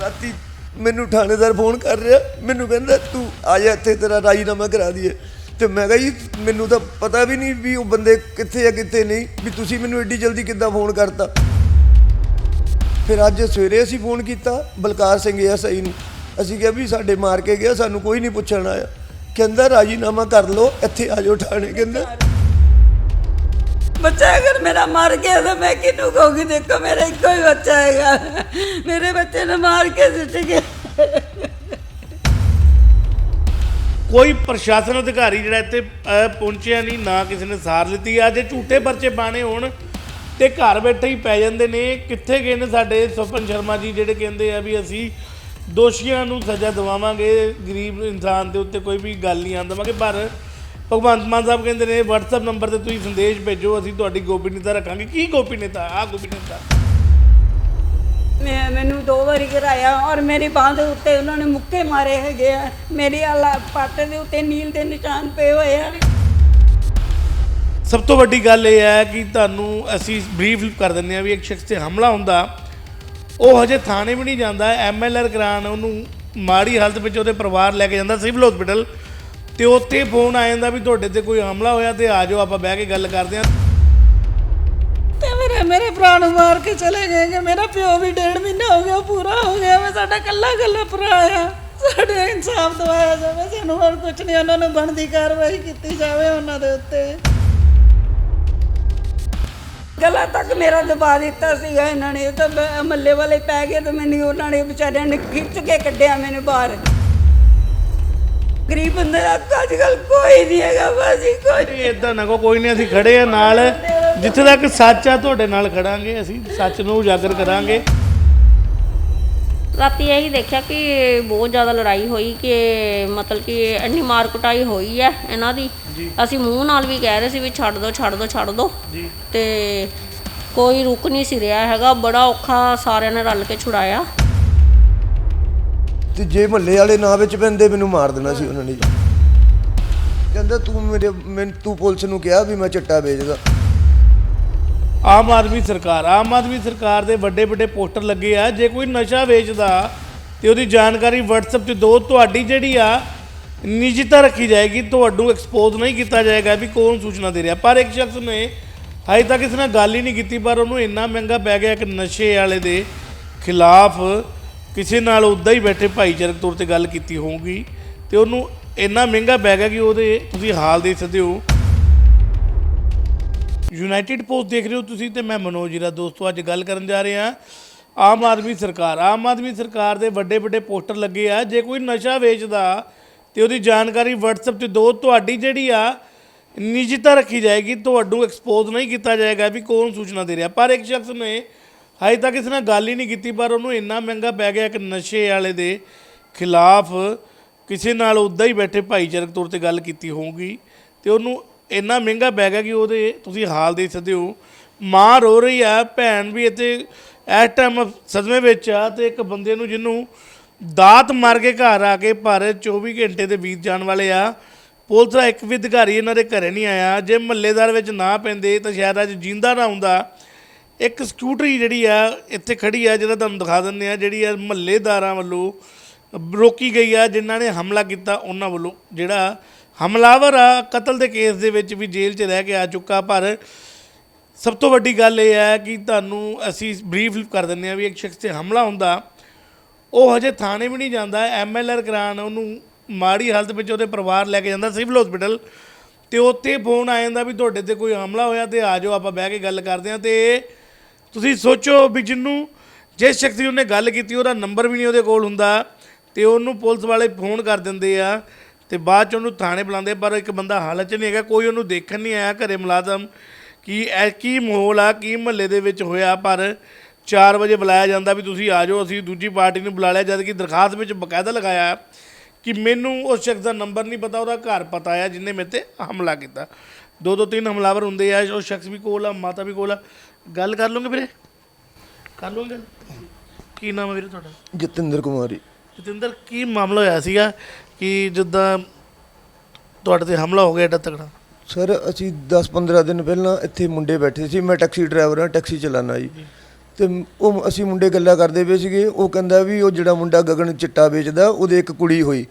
ਰਾਤੀ ਮੈਨੂੰ ਥਾਣੇਦਾਰ ਫੋਨ ਕਰ ਰਿਹਾ, ਮੈਨੂੰ ਕਹਿੰਦਾ, ਤੂੰ ਆ ਜਾ ਇੱਥੇ, ਤੇਰਾ ਰਾਜੀਨਾਮਾ ਕਰਾ ਦਈਏ। ਤੇ ਮੈਂ ਕਿਹਾ, ਜੀ, ਮੈਨੂੰ ਤਾਂ ਪਤਾ ਵੀ ਨਹੀਂ ਵੀ ਉਹ ਬੰਦੇ ਕਿੱਥੇ ਆ, ਕਿੱਥੇ ਨਹੀਂ, ਵੀ ਤੁਸੀਂ ਮੈਨੂੰ ਐਡੀ ਜਲਦੀ ਕਿੱਦਾਂ ਫੋਨ ਕਰਤਾ? ਫਿਰ ਅੱਜ ਸਵੇਰੇ ਅਸੀਂ ਫੋਨ ਕੀਤਾ, ਬਲਕਾਰ ਸਿੰਘ ਐਸਆਈ ਨੂੰ। ਅਸੀਂ ਕਿਹਾ ਵੀ ਸਾਡੇ ਮਾਰ ਕੇ ਗਿਆ, ਸਾਨੂੰ ਕੋਈ ਨਹੀਂ ਪੁੱਛਣ ਆਇਆ। ਕਹਿੰਦਾ, ਰਾਜੀਨਾਮਾ ਕਰ ਲਓ, ਇੱਥੇ ਆ ਜਾਓ ਥਾਣੇ, ਕਹਿੰਦਾ। ਬੱਚਾ ਅਗਰ ਮੇਰਾ ਮਰ ਗਿਆ ਤਾਂ ਮੈਂ ਕਿਹਨੂੰ ਕਹੂੰਗੀ? ਦੇਖੋ ਮੇਰਾ ਇੱਕੋ ਹੀ ਬੱਚਾ ਹੈਗਾ। ਮੇਰੇ ਬੱਚੇ ਨੂੰ ਮਾਰ ਕੇ ਸੁੱਟ ਗਿਆ। ਕੋਈ ਪ੍ਰਸ਼ਾਸਨ ਅਧਿਕਾਰੀ ਜਿਹੜਾ ਇੱਥੇ ਅਹ, ਪਹੁੰਚਿਆ ਨਹੀਂ ਨਾ ਕਿਸੇ ਨੇ ਸਾਰ ਲਿੱਤੀ। ਆ ਜੇ ਝੂਠੇ ਪਰਚੇ ਪਾਣੇ ਹੋਣ ਤੇ ਘਰ ਬੈਠੇ ਹੀ ਪੈ ਜਾਂਦੇ ਨੇ। ਕਿੱਥੇ ਗਏ ਨੇ ਸਾਡੇ ਸਵਪਨ ਸ਼ਰਮਾ ਜੀ ਜਿਹੜੇ ਕਹਿੰਦੇ ਆ ਵੀ ਅਸੀਂ ਦੋਸ਼ੀਆਂ ਨੂੰ ਸਜ਼ਾ ਦਿਵਾਵਾਂਗੇ ਗਰੀਬ ਇਨਸਾਨ ਦੇ ਉੱਤੇ ਕੋਈ ਵੀ ਗੱਲ ਨਹੀਂ ਆਂਦਵਾਂਗੇ ਪਰ ਭਗਵੰਤ ਮਾਨ ਸਾਹਿਬ ਕਹਿੰਦੇ ਨੇ WhatsApp ਨੰਬਰ ਤੇ ਤੁਸੀਂ ਸੰਦੇਸ਼ ਭੇਜੋ ਅਸੀਂ ਤੁਹਾਡੀ ਗੋਪਨੀਯਤਾ ਰੱਖਾਂਗੇ। ਕੀ ਗੋਪਨੀਯਤਾ ਆ ਗੋਪਨੀਯਤਾ ਮੈਂ ਮੈਨੂੰ ਦੋ ਵਾਰੀ ਘਰਾਇਆ ਔਰ ਮੇਰੀ ਬਾਂਹ ਦੇ ਉੱਤੇ ਉਹਨਾਂ ਨੇ ਮੁੱਕੇ ਮਾਰੇ ਹੈਗੇ ਆ। ਮੇਰੀ ਆਲਾ ਪੱਟ ਦੇ ਉੱਤੇ ਨੀਲ ਦੇ ਨਿਸ਼ਾਨ ਪਏ ਹੋਏ ਆ। ਸਭ ਤੋਂ ਵੱਡੀ ਗੱਲ ਇਹ ਹੈ ਕਿ ਤੁਹਾਨੂੰ ਅਸੀਂ ਬਰੀਫ ਕਰ ਦਿੰਦੇ ਆ ਵੀ ਇੱਕ ਸ਼ਖਸ ਤੇ ਹਮਲਾ ਹੁੰਦਾ। ਉਹ ਹਜੇ ਥਾਣੇ ਵੀ ਨਹੀਂ ਜਾਂਦਾ ਐਮਐਲਆਰ ਕਰਾਉਣ ਉਹਨੂੰ ਮਾੜੀ ਹਾਲਤ ਵਿੱਚ ਉਹਦੇ ਪਰਿਵਾਰ ਲੈ ਕੇ ਜਾਂਦਾ ਸਿਵਲ ਹਸਪੀਟਲ। ਤੇ ਉੱਥੇ ਫੋਨ ਆ ਜਾਂਦਾ ਵੀ ਤੁਹਾਡੇ ਤੇ ਕੋਈ ਹਮਲਾ ਹੋਇਆ ਤੇ ਆ ਜਾਓ ਆਪਾਂ ਬਹਿ ਕੇ ਗੱਲ ਕਰਦੇ ਹਾਂ। ਤੇ ਮੇਰੇ ਮੇਰੇ ਭਰਾ ਨੂੰ ਮਾਰ ਕੇ ਚਲੇ ਗਏ ਕਿ ਮੇਰਾ ਪਿਓ ਵੀ ਡੇਢ ਮਹੀਨਾ ਹੋ ਗਿਆ ਪੂਰਾ ਹੋ ਗਿਆ ਮੈਂ ਸਾਡਾ ਕੱਲਾ ਕੱਲਾ ਭਰਾ ਆ। ਸਾਡੇ ਇਨਸਾਫ ਦਵਾਇਆ ਜਾਵੇ ਸਾਨੂੰ ਹੋਰ ਕੁਝ ਨਹੀਂ ਉਹਨਾਂ ਨੂੰ ਬਣਦੀ ਕਾਰਵਾਈ ਕੀਤੀ ਜਾਵੇ ਉਹਨਾਂ ਦੇ ਉੱਤੇ। ਗਲਾ ਤੱਕ ਮੇਰਾ ਦਬਾ ਦਿੱਤਾ ਸੀਗਾ ਇਹਨਾਂ ਨੇ ਤਾਂ ਮੈਂ- ਮੱਲੇ ਵਾਲੇ ਪੈ ਗਏ ਤੇ ਮੈਨੂੰ ਉਹਨਾਂ ਨੇ ਵਿਚਾਰਿਆਂ ਨੇ ਖਿੱਚ ਕੇ ਕੱਢਿਆ ਮੈਨੂੰ ਬਾਹਰ। ਗਰੀਬ ਬੰਦੇ ਦਾ ਅੱਜ ਕੱਲ ਕੋਈ ਨਹੀਂ ਹੈਗਾ ਬਾਜੀ ਕੋਈ ਇਦਾਂ ਨਾ ਕਹੋ ਕੋਈ ਨਹੀਂ ਅਸੀਂ ਖੜੇ ਆ ਨਾਲ। ਜਿੱਥੇ ਤੱਕ ਸੱਚ ਆ ਤੁਹਾਡੇ ਨਾਲ ਖੜਾਂਗੇ ਅਸੀਂ ਸੱਚ ਨੂੰ ਉਜਾਗਰ ਕਰਾਂਗੇ। ਰਾਤੀ ਇਹੀ ਦੇਖਿਆ ਕਿ ਬਹੁਤ ਜ਼ਿਆਦਾ ਲੜਾਈ ਹੋਈ ਕਿ ਮਤਲਬ ਕਿ ਇੰਨੀ ਮਾਰ ਕੁਟਾਈ ਹੋਈ ਹੈ ਇਹਨਾਂ ਦੀ। ਅਸੀਂ ਮੂੰਹ ਨਾਲ ਵੀ ਕਹਿ ਰਹੇ ਸੀ ਵੀ ਛੱਡ ਦਿਓ ਛੱਡ ਦਿਓ ਛੱਡ ਦਿਓ ਤੇ ਕੋਈ ਰੁਕ ਨਹੀਂ ਸੀ ਰਿਹਾ ਹੈਗਾ। ਬੜਾ ਔਖਾ ਸਾਰਿਆਂ ਨੇ ਰਲ ਕੇ ਛੁਡਾਇਆ। ਤੇ ਜੇ ਮਹੱਲੇ ਵਾਲੇ ਨਾ ਵਿੱਚ ਪੈਂਦੇ, ਮੈਨੂੰ ਮਾਰ ਦੇਣਾ ਸੀ ਉਹਨਾਂ ਨੇ ਕਹਿੰਦਾ ਤੂੰ ਮੇਰੇ, ਮੈਨੂੰ, ਤੂੰ ਪੁਲਿਸ ਨੂੰ ਕਿਹਾ ਵੀ ਮੈਂ ਚਿੱਟਾ ਵੇਚਦਾ। ਆਮ ਆਦਮੀ ਸਰਕਾਰ, ਆਮ ਆਦਮੀ ਸਰਕਾਰ ਦੇ ਵੱਡੇ ਵੱਡੇ ਪੋਸਟਰ ਲੱਗੇ ਆ, ਜੇ ਕੋਈ ਨਸ਼ਾ ਵੇਚਦਾ ਤੇ ਉਹਦੀ ਜਾਣਕਾਰੀ WhatsApp ਤੇ ਦੋ, ਤੁਹਾਡੀ ਜਿਹੜੀ ਆ ਨਿੱਜਤਾ ਰੱਖੀ ਜਾਏਗੀ, ਤੁਹਾਨੂੰ ਐਕਸਪੋਜ਼ ਨਹੀਂ ਕੀਤਾ ਜਾਏਗਾ ਵੀ ਕੌਣ ਸੂਚਨਾ ਦੇ ਰਿਹਾ। ਪਰ ਇੱਕ ਸ਼ਖਸ ਨੇ ਹਜੇ ਤੱਕ ਇਸ ਨਾਲ ਗੱਲ ਹੀ ਨਹੀਂ ਕੀਤੀ, ਪਰ ਉਹਨੂੰ ਇੰਨਾ ਮਹਿੰਗਾ ਪੈ ਗਿਆ ਕਿ ਨਸ਼ੇ ਵਾਲੇ ਦੇ ਖਿਲਾਫ ਕਿਸੇ ਨਾਲ ਉਦਾਂ ਹੀ ਬੈਠੇ ਭਾਈਚਾਰਕ ਤੌਰ ਤੇ ਗੱਲ ਕੀਤੀ ਹੋਊਗੀ ਤੇ ਉਹਨੂੰ ਇੰਨਾ ਮਹਿੰਗਾ ਪੈ ਗਿਆ ਕਿ ਉਹਦੇ ਤੁਸੀਂ ਹਾਲ ਦੇ ਸਕਦੇ ਹੋ। ਯੂਨਾਈਟਿਡ ਪੋਸਟ ਦੇਖ ਰਹੇ ਹੋ ਤੁਸੀਂ ਤੇ ਮੈਂ ਮਨੋਜ ਜੀਰਾ ਦੋਸਤੋ, ਅੱਜ ਗੱਲ ਕਰਨ ਜਾ ਰਹੇ ਹਾਂ ਆਮ ਆਦਮੀ ਸਰਕਾਰ। ਆਮ ਆਦਮੀ ਸਰਕਾਰ ਦੇ ਵੱਡੇ ਵੱਡੇ ਪੋਸਟਰ ਲੱਗੇ ਆ। ਜੇ ਕੋਈ ਨਸ਼ਾ ਵੇਚਦਾ ਤੇ ਉਹਦੀ ਜਾਣਕਾਰੀ WhatsApp ਤੇ ਦੋ, ਤੁਹਾਡੀ ਜਿਹੜੀ ਆ ਨਿੱਜਤਾ ਰੱਖੀ ਜਾਏਗੀ, ਤੁਹਾਨੂੰ ਐਕਸਪੋਜ਼ ਨਹੀਂ ਕੀਤਾ ਜਾਏਗਾ ਵੀ ਕੌਣ ਸੂਚਨਾ ਦੇ ਰਿਹਾ। ਪਰ ਇੱਕ ਸ਼ਖਸ ਨੇ ਹਜੇ ਤੱਕ ਇਸ ਨਾਲ ਗੱਲ ਹੀ ਨਹੀਂ ਕੀਤੀ, ਪਰ ਉਹਨੂੰ ਇੰਨਾ ਮਹਿੰਗਾ ਪੈ ਗਿਆ ਕਿ ਨਸ਼ੇ ਵਾਲੇ ਦੇ ਖਿਲਾਫ, ਕਿਸੇ ਨਾਲ ਉਦਾਂ ਹੀ ਬੈਠੇ ਭਾਈਚਾਰਕ ਤੌਰ ਤੇ ਗੱਲ ਕੀਤੀ ਹੋਊਗੀ ਤੇ ਉਹਨੂੰ ਇੰਨਾ ਮਹਿੰਗਾ ਪੈ ਗਿਆ ਕਿ ਉਹਦੇ ਤੁਸੀਂ ਹਾਲ ਦੇਖ ਸਕਦੇ ਹੋ। ਮਾਂ ਰੋ ਰਹੀ ਆ, ਭੈਣ ਵੀ ਇੱਥੇ ਇਸ ਟਾਈਮ ਸਦਮੇ ਵਿੱਚ ਆ ਤੇ ਇੱਕ ਬੰਦੇ ਨੂੰ ਜਿਹਨੂੰ ਦਾਤ ਮਾਰ ਕੇ ਘਰ ਆ ਕੇ ਪਰ 24 ਘੰਟੇ ਦੇ ਬੀਤ ਜਾਣ ਵਾਲੇ ਆ। ਪੁਲਿਸ ਦਾ ਇੱਕ ਵੀ ਅਧਿਕਾਰੀ ਇਹਨਾਂ ਦੇ ਘਰੇ ਨਹੀਂ ਆਇਆ। ਜੇ ਮਹੱਲੇਦਾਰ ਵਿੱਚ ਨਾ ਪੈਂਦੇ ਤਾਂ ਸ਼ਾਇਦ ਅੱਜ ਜਿੰਦਾ ਨਾ ਹੁੰਦਾ। ਇੱਕ ਸਕੂਟਰੀ ਜਿਹੜੀ ਆ, ਇੱਥੇ ਖੜੀ ਆ ਜਿਹੜਾ ਤੁਹਾਨੂੰ ਦਿਖਾ ਦਿੰਦੇ ਆ, ਜਿਹੜੀ ਆ ਮਹੱਲੇਦਾਰਾਂ ਵੱਲੋਂ ਰੋਕੀ ਗਈ ਆ, ਜਿਨ੍ਹਾਂ ਨੇ ਹਮਲਾ ਕੀਤਾ, ਉਹਨਾਂ ਵੱਲੋਂ ਜਿਹੜਾ ਹਮਲਾਵਰ ਆ, ਕਤਲ ਦੇ ਕੇਸ ਦੇ ਵਿੱਚ ਵੀ ਜੇਲ੍ਹ 'ਚ ਰਹਿ ਕੇ ਆ ਚੁੱਕਾ। ਪਰ ਸਭ ਤੋਂ ਵੱਡੀ ਗੱਲ ਇਹ ਹੈ ਕਿ ਤੁਹਾਨੂੰ ਅਸੀਂ ਬਰੀਫ ਕਰ ਦਿੰਦੇ ਆ ਵੀ ਇੱਕ ਸ਼ਖਸ ਤੇ ਹਮਲਾ ਹੁੰਦਾ, ਉਹ ਹਜੇ ਥਾਣੇ ਵੀ ਨਹੀਂ ਜਾਂਦਾ। ਐਮਐਲਆਰ ਕਰਾਉਣ, ਉਹਨੂੰ ਮਾੜੀ ਹਾਲਤ ਵਿੱਚ ਉਹਦੇ ਪਰਿਵਾਰ ਲੈ ਕੇ ਜਾਂਦਾ, ਸਿਵਲ ਹਸਪੀਟਲ ਤੇ ਉੱਥੇ ਫੋਨ ਆ ਜਾਂਦਾ ਵੀ ਤੁਹਾਡੇ ਤੇ ਕੋਈ ਹਮਲਾ ਹੋਇਆ ਤੇ ਆ ਜਾਓ, ਆਪਾਂ ਬਹਿ ਕੇ ਗੱਲ ਕਰਦੇ ਹਾਂ ਤੇ ਤੁਸੀਂ ਸੋਚੋ ਵੀ ਜਿੰਨੂੰ ਜਿਸ ਸ਼ਖਸ ਦੀ ਉਹਨੇ ਗੱਲ ਕੀਤੀ, ਉਹਦਾ ਨੰਬਰ ਵੀ ਨਹੀਂ ਉਹਦੇ ਕੋਲ ਹੁੰਦਾ ਤੇ ਉਹਨੂੰ ਪੁਲਿਸ ਵਾਲੇ ਫੋਨ ਕਰ ਦਿੰਦੇ ਆ ਤੇ ਬਾਅਦ ਚ ਉਹਨੂੰ ਥਾਣੇ ਬੁਲਾਉਂਦੇ ਪਰ ਇੱਕ ਬੰਦਾ ਹਾਲਤ ਚ ਨਹੀਂ ਹੈਗਾ, ਕੋਈ ਉਹਨੂੰ ਦੇਖਣ ਨਹੀਂ ਆਇਆ ਘਰੇ ਮੁਲਾਜ਼ਮ ਕਿ ਇਹ ਕੀ ਮਾਹੌਲ ਆ, ਕੀ ਮਹੱਲੇ ਦੇ ਵਿੱਚ ਹੋਇਆ, ਪਰ 4 ਵਜੇ ਬੁਲਾਇਆ ਜਾਂਦਾ ਵੀ ਤੁਸੀਂ ਆ ਜਾਓ, ਅਸੀਂ ਦੂਜੀ ਪਾਰਟੀ ਨੂੰ ਬੁਲਾ ਲਿਆ, ਜਦ ਕਿ ਦਰਖਾਸਤ ਵਿੱਚ ਬਕਾਇਦਾ ਲਗਾਇਆ ਕਿ ਮੈਨੂੰ ਉਸ ਸ਼ਖਸ ਦਾ ਨੰਬਰ ਨਹੀਂ ਪਤਾ, ਉਹਦਾ ਘਰ ਪਤਾ ਆ, ਜਿੰਨੇ ਮੇਰੇ ਤੇ ਹਮਲਾ ਕੀਤਾ। ਦੋ ਦੋ ਤਿੰਨ ਹਮਲਾਵਰ ਹੁੰਦੇ ਆ, ਉਹ ਸ਼ਖਸ ਵੀ ਕੋਲ ਆ, ਮਾਤਾ ਵੀ ਕੋਲ ਆ ਗੱਲ ਕਰ ਲਓਗੇ ਵੀਰੇ? ਕਰ ਗੱਲ? ਕੀ ਨਾਮ ਹੈ ਵੀਰੇ ਤੁਹਾਡਾ? ਜਤਿੰਦਰ ਕੁਮਾਰੀ। ਜਤਿੰਦਰ ਕੀ ਮਾਮਲਾ ਹੋਇਆ ਸੀਗਾ ਕਿ ਜਿੱਦਾਂ ਤੁਹਾਡੇ ਤੇ ਹਮਲਾ ਹੋ ਗਿਆ ਏਡਾ ਤਕੜਾ? ਸਰ ਅਸੀਂ 10-15 ਦਿਨ ਪਹਿਲਾਂ ਇੱਥੇ ਮੁੰਡੇ ਬੈਠੇ ਸੀ। ਮੈਂ ਟੈਕਸੀ ਡਰਾਈਵਰ ਹਾਂ ਟੈਕਸੀ ਚਲਾਉਣਾ ਜੀ। ਤੇ ਉਹ ਅਸੀਂ ਮੁੰਡੇ ਗੱਲਾਂ ਕਰਦੇ ਪਏ ਸੀਗੇ। ਉਹ ਕਹਿੰਦਾ ਵੀ ਉਹ ਜਿਹੜਾ ਮੁੰਡਾ ਗਗਨ ਚਿੱਟਾ ਵੇਚਦਾ ਉਹਦੇ ਇੱਕ ਕੁੜੀ ਹੋਈ।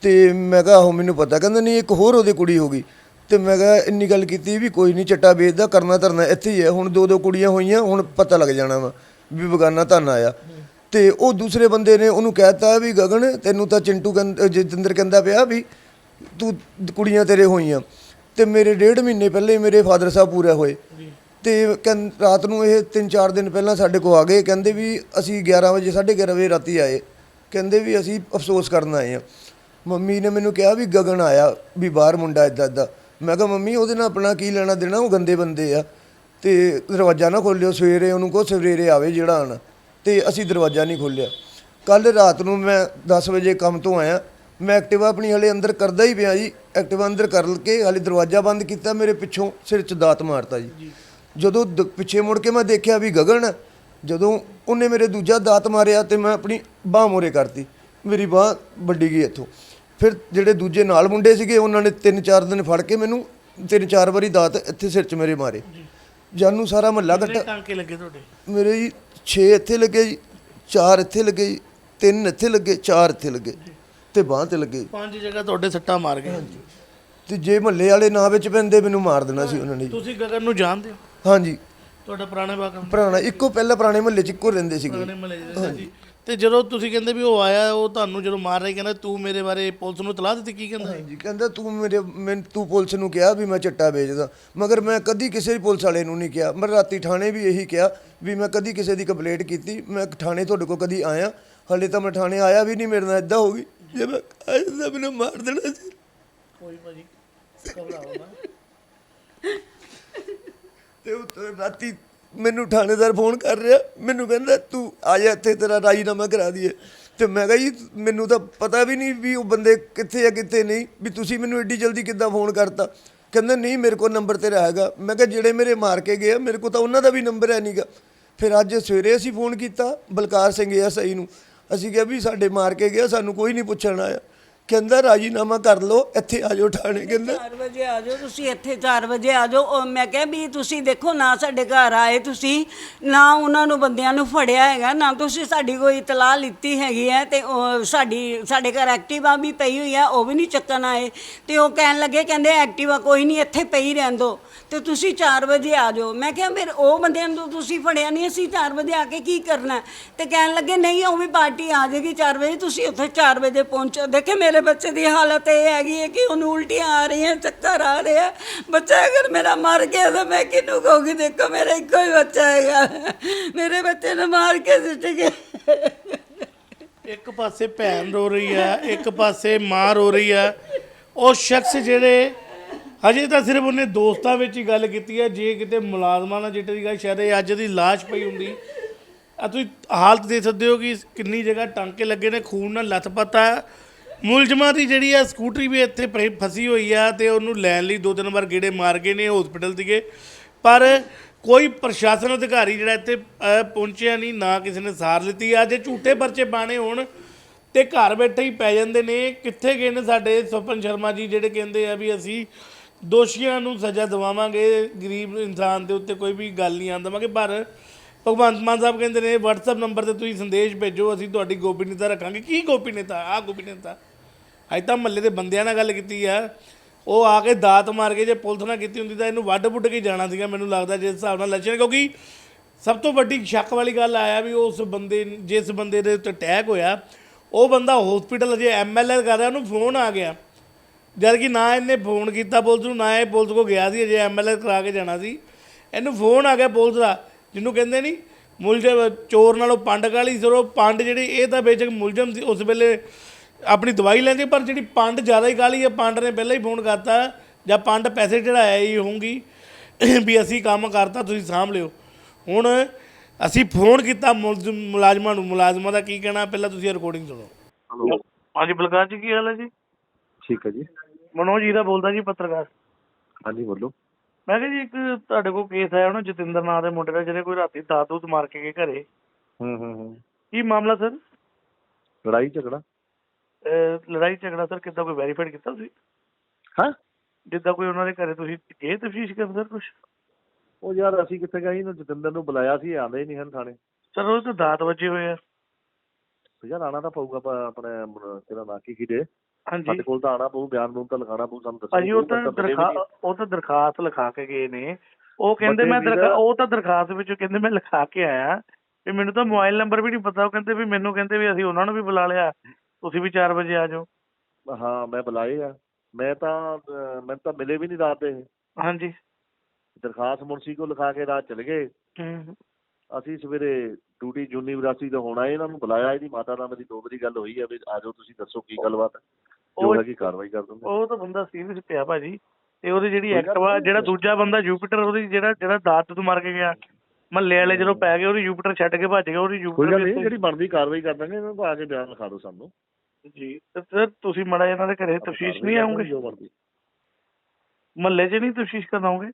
ਤੇ ਮੈਂ ਕਿਹਾ ਆਹੋ ਮੈਨੂੰ ਪਤਾ। ਕਹਿੰਦਾ ਨਹੀਂ ਇੱਕ ਹੋਰ ਉਹਦੀ ਕੁੜੀ ਹੋ ਗਈ। ਤੇ ਮੈਂ ਕਿਹਾ ਇੰਨੀ ਗੱਲ ਕੀਤੀ ਵੀ ਕੋਈ ਨਹੀਂ ਚੱਟਾ ਵੇਚਦਾ, ਕਰਨਾ ਧਰਨਾ ਇੱਥੇ ਹੀ ਹੈ। ਹੁਣ ਦੋ ਦੋ ਕੁੜੀਆਂ ਹੋਈਆਂ, ਹੁਣ ਪਤਾ ਲੱਗ ਜਾਣਾ ਵਾ ਵੀ ਬਗਾਨਾ ਧਨ ਆਇਆ। ਤੇ ਉਹ ਦੂਸਰੇ ਬੰਦੇ ਨੇ ਉਹਨੂੰ ਕਹਿਤਾ ਵੀ, ਗਗਨ, ਤੈਨੂੰ ਤਾਂ ਚਿੰਟੂ ਕਹਿੰਦਾ ਜਤਿੰਦਰ ਕਹਿੰਦਾ ਪਿਆ ਵੀ ਤੂੰ ਕੁੜੀਆਂ ਤੇਰੇ ਹੋਈਆਂ। ਤੇ ਮੇਰੇ ਡੇਢ ਮਹੀਨੇ ਪਹਿਲੇ ਮੇਰੇ ਫਾਦਰ ਸਾਹਿਬ ਪੂਰੇ ਹੋਏ। ਤੇ ਕਹਿੰ- ਰਾਤ ਨੂੰ ਇਹ 3-4 ਦਿਨ ਪਹਿਲਾਂ ਸਾਡੇ ਕੋਲ ਆ ਗਏ। ਕਹਿੰਦੇ ਵੀ ਅਸੀਂ 11 ਵਜੇ 11:30 ਵਜੇ ਰਾਤੀ ਆਏ। ਕਹਿੰਦੇ ਵੀ ਅਸੀਂ ਅਫਸੋਸ ਕਰਨ ਆਏ ਆ ਮੰਮੀ ਨੇ ਮੈਨੂੰ ਕਿਹਾ ਵੀ ਗਗਨ ਆਇਆ, ਵੀ ਬਾਹਰ ਮੁੰਡਾ ਇਦਾਂ ਇਦਾਂ ਮੈਂ ਕਿਹਾ ਮੰਮੀ ਉਹਦੇ ਨਾਲ ਆਪਣਾ ਕੀ ਲੈਣਾ ਦੇਣਾ? ਉਹ ਗੰਦੇ ਬੰਦੇ ਆ। ਤੇ ਦਰਵਾਜ਼ਾ ਨਾ ਖੋਲਿਓ ਸਵੇਰੇ ਉਹਨੂੰ ਕਹੋ ਸਵੇਰੇ ਆਵੇ ਜਿਹੜਾ ਆਣਾ ਤੇ ਅਸੀਂ ਦਰਵਾਜ਼ਾ ਨਹੀਂ ਖੋਲਿਆ। ਕੱਲ ਰਾਤ ਨੂੰ ਮੈਂ 10 ਵਜੇ ਕੰਮ ਤੋਂ ਆਇਆ। ਮੈਂ ਐਕਟਿਵਾ ਆਪਣੀ ਹਲੇ ਅੰਦਰ ਕਰਦਾ ਹੀ ਪਿਆ ਜੀ। ਐਕਟਿਵਾ ਅੰਦਰ ਕਰ ਕੇ ਹਲੇ ਦਰਵਾਜ਼ਾ ਬੰਦ ਕੀਤਾ ਮੇਰੇ ਪਿੱਛੋਂ ਸਿਰ 'ਚ ਦਾਤ ਮਾਰਤਾ ਜੀ। ਜਦੋਂ ਪਿੱਛੇ ਮੁੜ ਕੇ ਮੈਂ ਦੇਖਿਆ ਵੀ ਗਗਨ। ਜਦੋਂ ਉਹਨੇ ਮੇਰੇ ਦੂਜਾ ਦਾਤ ਮਾਰਿਆ ਤੇ ਮੈਂ ਆਪਣੀ ਬਾਹ ਮੋਰੇ ਕਰਤੀ। ਮੇਰੀ ਬਾਹ ਵੱਡੀ ਗਈ ਇੱਥੋਂ। ਫਿਰ ਜਿਹੜੇ ਦੂਜੇ ਨਾਲ ਮੁੰਡੇ ਸੀਗੇ ਉਹਨਾਂ ਨੇ ਤਿੰਨ ਚਾਰ ਦਿਨ ਫੜ ਕੇ ਮੈਨੂੰ ਤਿੰਨ ਚਾਰ ਵਾਰੀ ਦਾਤ ਇੱਥੇ ਸਿਰ 'ਚ ਮੇਰੇ ਮਾਰੇ। ਜਾਨੂੰ ਸਾਰਾ ਮਹੱਲਾ ਇਕੱਠਾ ਟਾਂਕੇ ਲੱਗੇ ਤੁਹਾਡੇ? ਮੇਰੇ ਜੀ 6 ਇੱਥੇ ਲੱਗੇ ਜੀ 4 ਇੱਥੇ ਲੱਗੇ ਜੀ 3 ਇੱਥੇ ਲੱਗੇ 4 ਇੱਥੇ ਲੱਗੇ ਤੇ ਬਾਂਹ ਤੇ ਲੱਗੇ ਪੰਜ ਜਗ੍ਹਾ ਤੁਹਾਡੇ ਸੱਟਾਂ ਮਾਰ ਗਏ। ਤੇ ਜੇ ਮਹੱਲੇ ਵਾਲੇ ਨਾ ਵਿੱਚ ਪੈਂਦੇ ਮੈਨੂੰ ਮਾਰ ਦੇਣਾ ਸੀ ਉਹਨਾਂ ਨੇ ਜੀ। ਤੁਸੀਂ ਗਗਨ ਨੂੰ ਜਾਣਦੇ ਹੋ? ਹਾਂਜੀ। ਤੁਹਾਡਾ ਪੁਰਾਣਾ ਵਾਕਮ ਪੁਰਾਣਾ ਇੱਕੋ ਪਹਿਲਾਂ ਪੁਰਾਣੇ ਮਹੱਲੇ 'ਚ ਇੱਕੋ ਰਹਿੰਦੇ ਸੀਗੇ। ਪੁਰਾਣੇ ਦੇ ਤੇ ਜਦੋਂ ਤੁਸੀਂ ਕਹਿੰਦੇ ਵੀ ਉਹ ਆਇਆ ਉਹ ਤੁਹਾਨੂੰ ਜਦੋਂ ਮਾਰ ਰਿਹਾ ਕਹਿੰਦਾ ਤੂੰ ਮੇਰੇ ਬਾਰੇ ਪੁਲਿਸ ਨੂੰ ਤਲਾਹ ਦਿੱਤੀ ਕੀ ਕਹਿੰਦਾ? ਹਾਂਜੀ ਕਹਿੰਦਾ ਤੂੰ ਮੇਰੇ ਮੈਂ ਤੂੰ ਪੁਲਿਸ ਨੂੰ ਕਿਹਾ ਵੀ ਮੈਂ ਚਿੱਟਾ ਵੇਚਦਾ ਮਗਰ ਮੈਂ ਕਦੀ ਕਿਸੇ ਵੀ ਪੁਲਿਸ ਵਾਲੇ ਨੂੰ ਨਹੀਂ ਕਿਹਾ। ਮੈਂ ਰਾਤੀ ਥਾਣੇ ਵੀ ਇਹੀ ਕਿਹਾ ਵੀ ਮੈਂ ਕਦੀ ਕਿਸੇ ਦੀ ਕੰਪਲੇਂਟ ਕੀਤੀ ਮੈਂ ਥਾਣੇ ਤੁਹਾਡੇ ਕੋਲ ਕਦੀ ਆਇਆ। ਹਲੇ ਤਾਂ ਮੈਂ ਥਾਣੇ ਆਇਆ ਵੀ ਨਹੀਂ ਮੇਰੇ ਨਾਲ ਇਦਾਂ ਹੋ ਗਈ। ਜੇ ਮੈਂ ਆਇਆ ਮੈਨੂੰ ਮਾਰ ਦੇਣਾ ਸੀ। ਕੋਈ ਭਾਜੀ ਘਬਰਾਓ ਨਾ। ਤੇ ਉਹ ਰਾਤੀ ਮੈਨੂੰ ਥਾਣੇਦਾਰ ਫੋਨ ਕਰ ਰਿਹਾ ਮੈਨੂੰ ਕਹਿੰਦਾ ਤੂੰ ਆ ਜਾ ਇੱਥੇ ਤੇਰਾ ਰਾਜੀਨਾਮਾ ਕਰਾ ਦਈਏ। ਤੇ ਮੈਂ ਕਿਹਾ ਜੀ ਮੈਨੂੰ ਤਾਂ ਪਤਾ ਵੀ ਨਹੀਂ ਵੀ ਉਹ ਬੰਦੇ ਕਿੱਥੇ ਆ ਕਿੱਥੇ ਨਹੀਂ ਵੀ ਤੁਸੀਂ ਮੈਨੂੰ ਐਡੀ ਜਲਦੀ ਕਿੱਦਾਂ ਫੋਨ ਕਰਤਾ? ਕਹਿੰਦਾ ਨਹੀਂ ਮੇਰੇ ਕੋਲ ਨੰਬਰ ਤੇਰਾ ਹੈਗਾ। ਮੈਂ ਕਿਹਾ ਜਿਹੜੇ ਮੇਰੇ ਮਾਰ ਕੇ ਗਏ ਆ, ਮੇਰੇ ਕੋਲ ਤਾਂ ਉਹਨਾਂ ਦਾ ਵੀ ਨੰਬਰ ਹੈ ਨਹੀਂਗਾ ਫਿਰ ਅੱਜ ਸਵੇਰੇ ਅਸੀਂ ਫੋਨ ਕੀਤਾ ਬਲਕਾਰ ਸਿੰਘ ਐਸਆਈ ਨੂੰ। ਅਸੀਂ ਕਿਹਾ ਵੀ ਸਾਡੇ ਮਾਰ ਕੇ ਗਿਆ ਸਾਨੂੰ ਕੋਈ ਨਹੀਂ ਪੁੱਛਣ ਆਇਆ। ਕਹਿੰਦਾ, ਰਾਜੀਨਾਮਾ ਕਰ ਲਓ, ਇੱਥੇ ਆ ਜਾਓ ਠਾਣੇ, ਕਹਿੰਦਾ। 4 ਵਜੇ ਆ ਜਾਓ, ਤੁਸੀਂ ਇੱਥੇ 4 ਵਜੇ ਆ ਜਾਓ। ਉਹ ਮੈਂ ਕਿਹਾ ਵੀ ਤੁਸੀਂ ਦੇਖੋ, ਨਾ ਸਾਡੇ ਘਰ ਆਏ ਤੁਸੀਂ, ਨਾ ਉਹਨਾਂ ਨੂੰ ਬੰਦਿਆਂ ਨੂੰ ਫੜਿਆ ਹੈਗਾ, ਨਾ ਤੁਸੀਂ ਸਾਡੀ ਕੋਈ ਇਤਲਾਹ ਲਿੱਤੀ ਹੈਗੀ ਹੈ, ਤੇ ਉਹ ਸਾਡੀ, ਸਾਡੇ ਘਰ ਐਕਟਿਵਾ ਵੀ ਪਈ ਹੋਈ ਆ ਉਹ ਵੀ ਨਹੀਂ ਚੱਕਣ ਆਏ। ਤੇ ਉਹ ਕਹਿਣ ਲੱਗੇ, ਕਹਿੰਦੇ, ਐਕਟਿਵਾ ਕੋਈ ਨਹੀਂ, ਇੱਥੇ ਪਈ ਰਹਿਣ ਦਿਓ। ਤੇ ਤੁਸੀਂ 4 ਵਜੇ ਆ ਜਾਓ। ਮੈਂ ਕਿਹਾ ਫਿਰ ਉਹ ਬੰਦਿਆਂ ਨੂੰ ਤੁਸੀਂ ਫੜਿਆ ਨਹੀਂ ਅਸੀਂ 4 ਵਜੇ ਆ ਕੇ ਕੀ ਕਰਨਾ? ਤੇ ਕਹਿਣ ਲੱਗੇ, ਨਹੀਂ, ਉਹ ਵੀ ਪਾਰਟੀ ਆ ਜਾਏਗੀ 4 ਵਜੇ, ਤੁਸੀਂ ਉੱਥੇ 4 ਵਜੇ ਪਹੁੰਚੋ। ਦੇਖੇ ਮੇਰੇ ਬੱਚੇ ਦੀ ਹਾਲਤ ਇਹ ਹੈਗੀ ਹੈ ਕਿ ਉਹਨੂੰ ਉਲਟੀਆਂ ਆ ਰਹੀਆਂ, ਚੱਕਰ ਆ ਰਹੇ। ਆ ਬੱਚਾ ਅਗਰ ਮੇਰਾ ਮਰ ਗਿਆ ਤਾਂ ਮੈਂ ਕਿਹਨੂੰ ਕਹੂੰਗੀ, ਦੇਖੋ ਮੇਰਾ ਇੱਕੋ ਹੀ ਬੱਚਾ ਹੈਗਾ। ਮੇਰੇ ਬੱਚੇ ਨੂੰ ਮਾਰ ਕੇ ਸੁੱਟ ਗਏ। ਇੱਕ ਪਾਸੇ ਭੈਣ ਰੋ ਰਹੀ ਹੈ, ਇੱਕ ਪਾਸੇ ਮਾਂ ਰੋ ਰਹੀ ਹੈ। ਉਹ ਸ਼ਖਸ ਜਿਹੜੇ ਹਜੇ ਤਾਂ ਸਿਰਫ ਉਹਨੇ ਦੋਸਤਾਂ ਵਿੱਚ ਹੀ ਗੱਲ ਕੀਤੀ ਹੈ, ਜੇ ਕਿਤੇ ਮੁਲਾਜ਼ਮਾਂ ਨਾਲ ਜਿੱਟ ਦੀ ਗੱਲ, ਸ਼ਾਇਦ ਇਹ ਅੱਜ ਦੀ ਲਾਸ਼ ਪਈ ਹੁੰਦੀ। ਆ ਤੁਸੀਂ ਹਾਲਤ ਦੇ ਸਕਦੇ ਹੋ ਕਿ ਕਿੰਨੀ ਜਗ੍ਹਾ ਟਾਂਕੇ ਲੱਗੇ ਨੇ, ਖੂਨ ਨਾਲ ਲੱਥਪੱਥ ਆ। ਮੁਲਜ਼ਮਾਂ ਦੀ ਜਿਹੜੀ ਆ ਸਕੂਟਰੀ ਵੀ ਇੱਥੇ ਪਈ- ਫਸੀ ਹੋਈ ਆ ਤੇ ਉਹਨੂੰ ਲੈਣ ਲਈ ਦੋ ਤਿੰਨ ਵਾਰ ਗੇੜੇ ਮਾਰ ਗਏ ਨੇ ਹਸਪੀਟਲ ਸੀਗੇ। ਪਰ ਕੋਈ ਪ੍ਰਸ਼ਾਸਨ ਅਧਿਕਾਰੀ ਜਿਹੜਾ ਇੱਥੇ ਪਹੁੰਚਿਆ ਨਹੀਂ, ਨਾ ਕਿਸੇ ਨੇ ਸਾਰ ਲਿੱਤੀ। ਆ ਜੇ ਝੂਠੇ ਪਰਚੇ ਬਾਣੇ ਹੋਣ ਤੇ ਘਰ ਬੈਠੇ ਹੀ ਪੈ ਜਾਂਦੇ ਨੇ। ਕਿੱਥੇ ਗਏ ਨੇ ਸਾਡੇ ਸਵਪਨ ਸ਼ਰਮਾ ਜੀ, ਜਿਹੜੇ ਕਹਿੰਦੇ ਆ ਵੀ ਅਸੀਂ ਦੋਸ਼ੀਆਂ ਨੂੰ ਸਜ਼ਾ ਦਿਵਾਵਾਂਗੇ, ਗਰੀਬ ਇਨਸਾਨ ਦੇ ਉੱਤੇ ਕੋਈ ਵੀ ਗੱਲ ਨਹੀਂ ਆਉਣ ਦੇਵਾਂਗੇ, ਪਰ ਭਗਵੰਤ ਮਾਨ ਸਾਹਿਬ ਕਹਿੰਦੇ ਨੇ, WhatsApp ਨੰਬਰ ਤੇ ਤੁਸੀਂ ਸੰਦੇਸ਼ ਭੇਜੋ, ਅਸੀਂ ਤੁਹਾਡੀ ਗੋਪਨੀਯਤਾ ਰੱਖਾਂਗੇ। ਕੀ ਗੋਪਨੀਯਤਾ ਆ ਗੋਪਨੀਯਤਾ ਅੱਜ ਤਾਂ ਮਹੱਲੇ ਦੇ ਬੰਦਿਆਂ ਨਾਲ ਗੱਲ ਕੀਤੀ ਆ। ਉਹ ਆ ਕੇ ਦਾਤ ਮਾਰ ਕੇ ਜੇ ਪੁਲਿਸ ਨਾਲ ਕੀਤੀ ਹੁੰਦੀ ਤਾਂ ਇਹਨੂੰ ਵੱਢ ਵੁੱਢ ਕੇ ਜਾਣਾ ਸੀਗਾ, ਮੈਨੂੰ ਲੱਗਦਾ ਜਿਸ ਹਿਸਾਬ ਨਾਲ ਲੱਛਣ, ਕਿਉਂਕਿ ਸਭ ਤੋਂ ਵੱਡੀ ਸ਼ੱਕ ਵਾਲੀ ਗੱਲ ਆਇਆ ਵੀ ਉਸ ਬੰਦੇ, ਜਿਸ ਬੰਦੇ ਦੇ ਉੱਤੇ ਅਟੈਕ ਹੋਇਆ, ਉਹ ਬੰਦਾ ਹਸਪੀਟਲ ਅਜੇ ਐਮਐਲਏ ਕਰ ਰਿਹਾ, ਉਹਨੂੰ ਫੋਨ ਆ ਗਿਆ। ਜਦ ਕਿ ਨਾ ਇਹਨੇ ਫੋਨ ਕੀਤਾ ਪੁਲਿਸ ਨੂੰ ਨਾ ਇਹ ਪੁਲਿਸ ਕੋ ਗਿਆ ਸੀ ਅਜੇ ਐਮਐਲਏ ਕਰਾ ਕੇ ਜਾਣਾ ਸੀ। ਇਹਨੂੰ ਫੋਨ ਆ ਗਿਆ ਪੁਲਿਸ ਦਾ ਜਿਹਨੂੰ ਕਹਿੰਦੇ ਨਹੀਂ ਮੁਲਜ਼ਮ ਚੋਰ ਨਾਲੋਂ ਪੰਡ ਕਾਲੀ ਸਰੋ ਪੰਡ ਜਿਹੜੀ ਇਹ ਤਾਂ ਬੇਸ਼ੱਕ ਮੁਲਜ਼ਮ ਸੀ ਉਸ ਵੇਲੇ ਆਪਣੀ ਦਵਾਈ ਲੈਂਦੇ ਪਰ ਜਿਹੜੀ ਪੰਡ ਜ਼ਿਆਦਾ ਹੀ ਕਾਲੀ ਹੈ ਪੰਡ ਨੇ ਪਹਿਲਾਂ ਹੀ ਫੋਨ ਕਰਤਾ ਜਾਂ ਪੰਡ ਪੈਸੇ ਚੜਾਇਆ ਹੀ ਹੋਊਗੀ ਵੀ ਅਸੀਂ ਕੰਮ ਕਰਤਾ ਤੁਸੀਂ ਸਾਂਭ ਲਿਓ। ਹੁਣ ਅਸੀਂ ਫੋਨ ਕੀਤਾ ਮੁਲਜ਼ਮ ਮੁਲਾਜ਼ਮਾਂ ਨੂੰ ਮੁਲਾਜ਼ਮਾਂ ਦਾ ਕੀ ਕਹਿਣਾ ਪਹਿਲਾਂ ਤੁਸੀਂ ਰਿਕਾਰਡਿੰਗ ਸੁਣੋ। ਹਲੋ ਹਾਂਜੀ ਬਲਕਾਰ ਜੀ ਕੀ ਹਾਲ ਹੈ ਜੀ? ਠੀਕ ਹੈ ਜੀ। ਮਨੋਜ ਜੀ ਦਾ ਬੋਲਦਾ ਜੀ ਪੱਤਰਕਾਰ। ਹਾਂਜੀ ਬੋਲੋ। ਮੈਂ ਕਿਹਾ ਜੀ ਇੱਕ ਤੁਹਾਡੇ ਕੋਲ ਕੇਸ ਆਇਆ ਨਾ ਜਤਿੰਦਰ ਨਾਂ ਦੇ ਮੁੰਡੇ ਦਾ ਜਿਹਨੇ ਕੋਈ ਰਾਤੀ ਦਾਤ ਦੂਤ ਮਾਰ ਕੇ ਗਏ ਘਰੇ। ਹੂੰ ਹੂੰ ਹੂੰ। ਕੀ ਮਾਮਲਾ ਸਰ? ਲੜਾਈ ਝਗੜਾ? ਲੜਾਈ ਝਗੜਾ ਸਰ ਕਿੱਦਾਂ ਕੋਈ ਵੈਰੀਫਾਈਡ ਕੀਤਾ ਤੁਸੀਂ? ਹਾਂ? ਜਿੱਦਾਂ ਕੋਈ ਉਹਨਾਂ ਦੇ ਘਰੇ ਤੁਸੀਂ ਗਏ ਤਫਤੀਸ਼ ਕਰਨ ਸਰ ਕੁਝ ਉਹ ਯਾਰ ਅਸੀਂ ਕਿੱਥੇ ਗਏ ਇਹਨੂੰ ਜਤਿੰਦਰ ਨੂੰ ਬੁਲਾਇਆ ਸੀ ਆਂਦੇ ਹੀ ਨਹੀਂ ਹਨ ਥਾਣੇ। ਸਰ ਉਹ ਤਾਂ ਦਾਤ ਵੱਜੇ ਹੋਏ ਆ। ਯਾਰ ਆਣਾ ਤਾਂ ਪਊਗਾ ਆਪਣੇ ਕਿਹਦਾ ਨਾਂ ਕੀ ਸਾਡੇ ਕੋਲ ਤਾਂ ਆਣਾ ਪਊ ਬਿਆਨ ਬੂਨ ਤਾਂ ਲਿਖਾਣਾ ਪਊ ਸਾਨੂੰ ਦੱਸੋ ਭਾਜੀ ਉਹ ਤਾਂ ਦਰਖਾਸਤ ਉਹ ਤਾਂ ਦਰਖਾਸਤ ਲਿਖਾ ਕੇ ਗਏ ਨੇ। ਉਹ ਕਹਿੰਦੇ ਮੈਂ ਉਹ ਤਾਂ ਦਰਖਾਸਤ ਵਿੱਚ ਕਹਿੰਦੇ ਮੈਂ ਲਿਖਾ ਕੇ ਆਇਆ। ਵੀ ਮੈਨੂੰ ਤਾਂ ਮੋਬਾਈਲ ਨੰਬਰ ਵੀ ਨਹੀਂ ਪਤਾ। ਉਹ ਕਹਿੰਦੇ ਵੀ ਮੈਨੂੰ ਕਹਿੰਦੇ ਵੀ ਅਸੀਂ ਉਹਨਾਂ ਨੂੰ ਵੀ ਬੁਲਾ ਲਿਆ। ਤੁਸੀਂ ਵੀ 4 ਵਜੇ ਆ ਜਾਓ। ਹਾਂ ਮੈਂ ਬੁਲਾਏ ਆ। ਮੈਂ ਤਾਂ ਮੈਨੂੰ ਤਾਂ ਮਿਲੇ ਵੀ ਨਹੀਂ ਰਾਤ ਦੇ। ਹਾਂਜੀ। ਦਰਖਾਸਤ ਮੁਨਸੀ ਕੋ ਲਿਖਾ ਕੇ ਰਾਤ ਚਲੇ ਗਏ। ਅਸੀਂ ਸਵੇਰੇ ਡਿਊਟੀ ਯੂਨੀਵਰਸਿਟੀ ਤੋਂ ਹੋਣਾ ਇਹਨਾਂ ਨੂੰ ਬੁਲਾਇਆ। ਇਹਦੀ ਮਾਤਾ ਨਾਲ ਮੇਰੀ ਦੋ ਵਾਰੀ ਗੱਲ ਹੋਈ ਹੈ ਵੀ ਆ ਜਾਓ ਤੁਸੀਂ ਦੱਸੋ ਕੀ ਗੱਲਬਾਤ ਹੈ। ਜੋ ਉਹ- ਹੈਗੀ ਕਾਰਵਾਈ ਕਰ ਦੂੰਗੇ ਉਹ ਤਾਂ ਬੰਦਾ ਸੀਰੀਅਸ ਪਿਆ ਭਾਜੀ। ਤੇ ਉਹਦੀ ਜਿਹੜੀ ਐਕਟਿਵਾ। ਜਿਹੜਾ ਦੂਜਾ ਬੰਦਾ ਜੂਪੀਟਰ ਉਹਦੀ ਜਿਹੜਾ ਜਿਹੜਾ ਦਾਤ ਤੋਂ ਮਾਰ ਕੇ ਗਿਆ ਮਹੱਲੇ ਵਾਲੇ ਜਦੋਂ ਪੈ ਗਏ ਉਹਦੀ ਜੂਪੀਟਰ ਛੱਡ ਕੇ ਭੱਜ ਗਏ ਉਹਦੀ ਕੋਈ ਜੂਪੀਟਰ ਜਿਹੜੀ ਬਣਦੀ ਕਾਰਵਾਈ ਕਰ ਦਾਂਗੇ ਇਹਨਾਂ ਨੂੰ ਆ ਕੇ ਬਿਆਨ ਲਿਖਾ ਦਿਓ ਸਾਨੂੰ। ਜੀ ਤੇ ਸਰ ਤੁਸੀਂ ਮੜਾ ਇਹਨਾਂ ਦੇ ਘਰੇ ਤਫਸ਼ੀਸ਼ ਕਾਰਵਾਈ ਨਹੀਂ ਕਰ ਆਉਂਗੇ ਮਹੱਲੇ 'ਚ ਨਹੀਂ ਤਫਸ਼ੀਸ਼ ਕਰਾਉਂਗੇ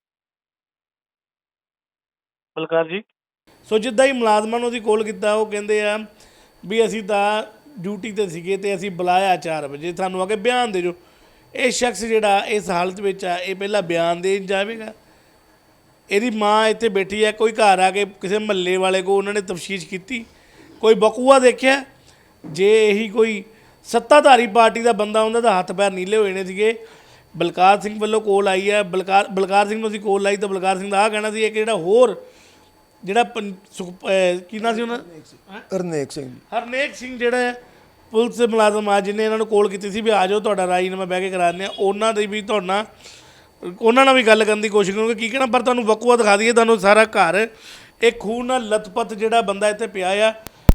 ਬਲਕਾਰ ਜੀ? ਸੋ ਜਿੱਦਾਂ ਹੀ ਮੁਲਾਜ਼ਮਾਂ ਨੂੰ ਉਹਦੀ ਕੋਲ ਕੀਤਾ ਉਹ ਕਹਿੰਦੇ ਆ ਵੀ ਅਸੀਂ ਤਾਂ ਡਿਊਟੀ ਤੇ ਸੀਗੇ ਤੇ ਅਸੀਂ ਬੁਲਾਇਆ 4 ਵਜੇ। ਸਾਨੂੰ ਆ ਕੇ ਬਿਆਨ ਦੇ ਜੋ ਇਹ ਸ਼ਖਸ ਜਿਹੜਾ ਇਸ ਹਾਲਤ ਵਿੱਚ ਆ, ਇਹ ਪਹਿਲਾਂ ਬਿਆਨ ਦੇਣ ਜਾਵੇਗਾ। ਇਹਦੀ ਮਾਂ ਇੱਥੇ ਬੈਠੀ ਹੈ ਕੋਈ ਘਰ ਆ ਕੇ ਕਿਸੇ ਮਹੱਲੇ ਵਾਲੇ ਕੋ ਉਹਨਾਂ ਨੇ ਤਫਸ਼ੀਸ਼ ਕੀਤੀ। ਕੋਈ ਬਕੂਆ ਦੇਖਿਆ? ਜੇ ਇਹੀ ਕੋਈ ਸੱਤਾਧਾਰੀ ਪਾਰਟੀ ਦਾ ਬੰਦਾ ਹੁੰਦਾ ਤਾਂ ਹੱਥ ਪੈਰ ਨੀਲੇ ਹੋਏ ਨੇ ਸੀਗੇ। ਬਲਕਾਰ ਸਿੰਘ ਵੱਲੋਂ ਕੋਲ ਆਈ ਹੈ ਬਲਕਾਰ ਬਲਕਾਰ ਸਿੰਘ ਨੂੰ ਅਸੀਂ ਕੋਲ ਲਾਈ ਤਾਂ ਬਲਕਾਰ ਸਿੰਘ ਦਾ ਆਹ ਕਹਿਣਾ ਸੀ ਕਿ ਜਿਹੜਾ ਹੋਰ ਜਿਹੜਾ ਪੰ- ਸੁਖ- ਅਹ ਕੀ ਨਾਂ ਸੀ ਉਹਨਾਂ ਦਾ? ਹਰਨੇਕ ਸਿੰਘ। ਜੀ। ਹਰਨੇਕ ਸਿੰਘ ਜਿਹੜਾ ਹੈ, ਪੁਲਿਸ ਮੁਲਾਜ਼ਮ ਆ ਜਿਹਨੇ ਇਹਨਾਂ ਨੂੰ ਕਾਲ ਕੀਤੀ ਸੀ ਵੀ ਆ ਜਾਓ ਤੁਹਾਡਾ ਰਾਜੀਨਾਮਾ ਬਹਿ ਕੇ ਕਰਾਉਂਦੇ ਆ। ਉਹਨਾਂ ਦੀ ਵੀ ਤੁਹਾਡਾ ਉਹਨਾਂ ਨਾਲ ਵੀ ਗੱਲ ਕਰਨ ਦੀ ਕੋਸ਼ਿਸ਼ ਕਰੂੰਗਾ ਕੀ ਕਹਿਣਾ? ਪਰ ਤੁਹਾਨੂੰ ਵਕੂਆ ਦਿਖਾ ਦਈਏ ਤੁਹਾਨੂੰ ਸਾਰਾ ਘਰ ਇਹ ਖੂਨ ਨਾਲ ਲਥਪਥ ਜਿਹੜਾ ਬੰਦਾ ਇੱਥੇ ਪਿਆ ਆ।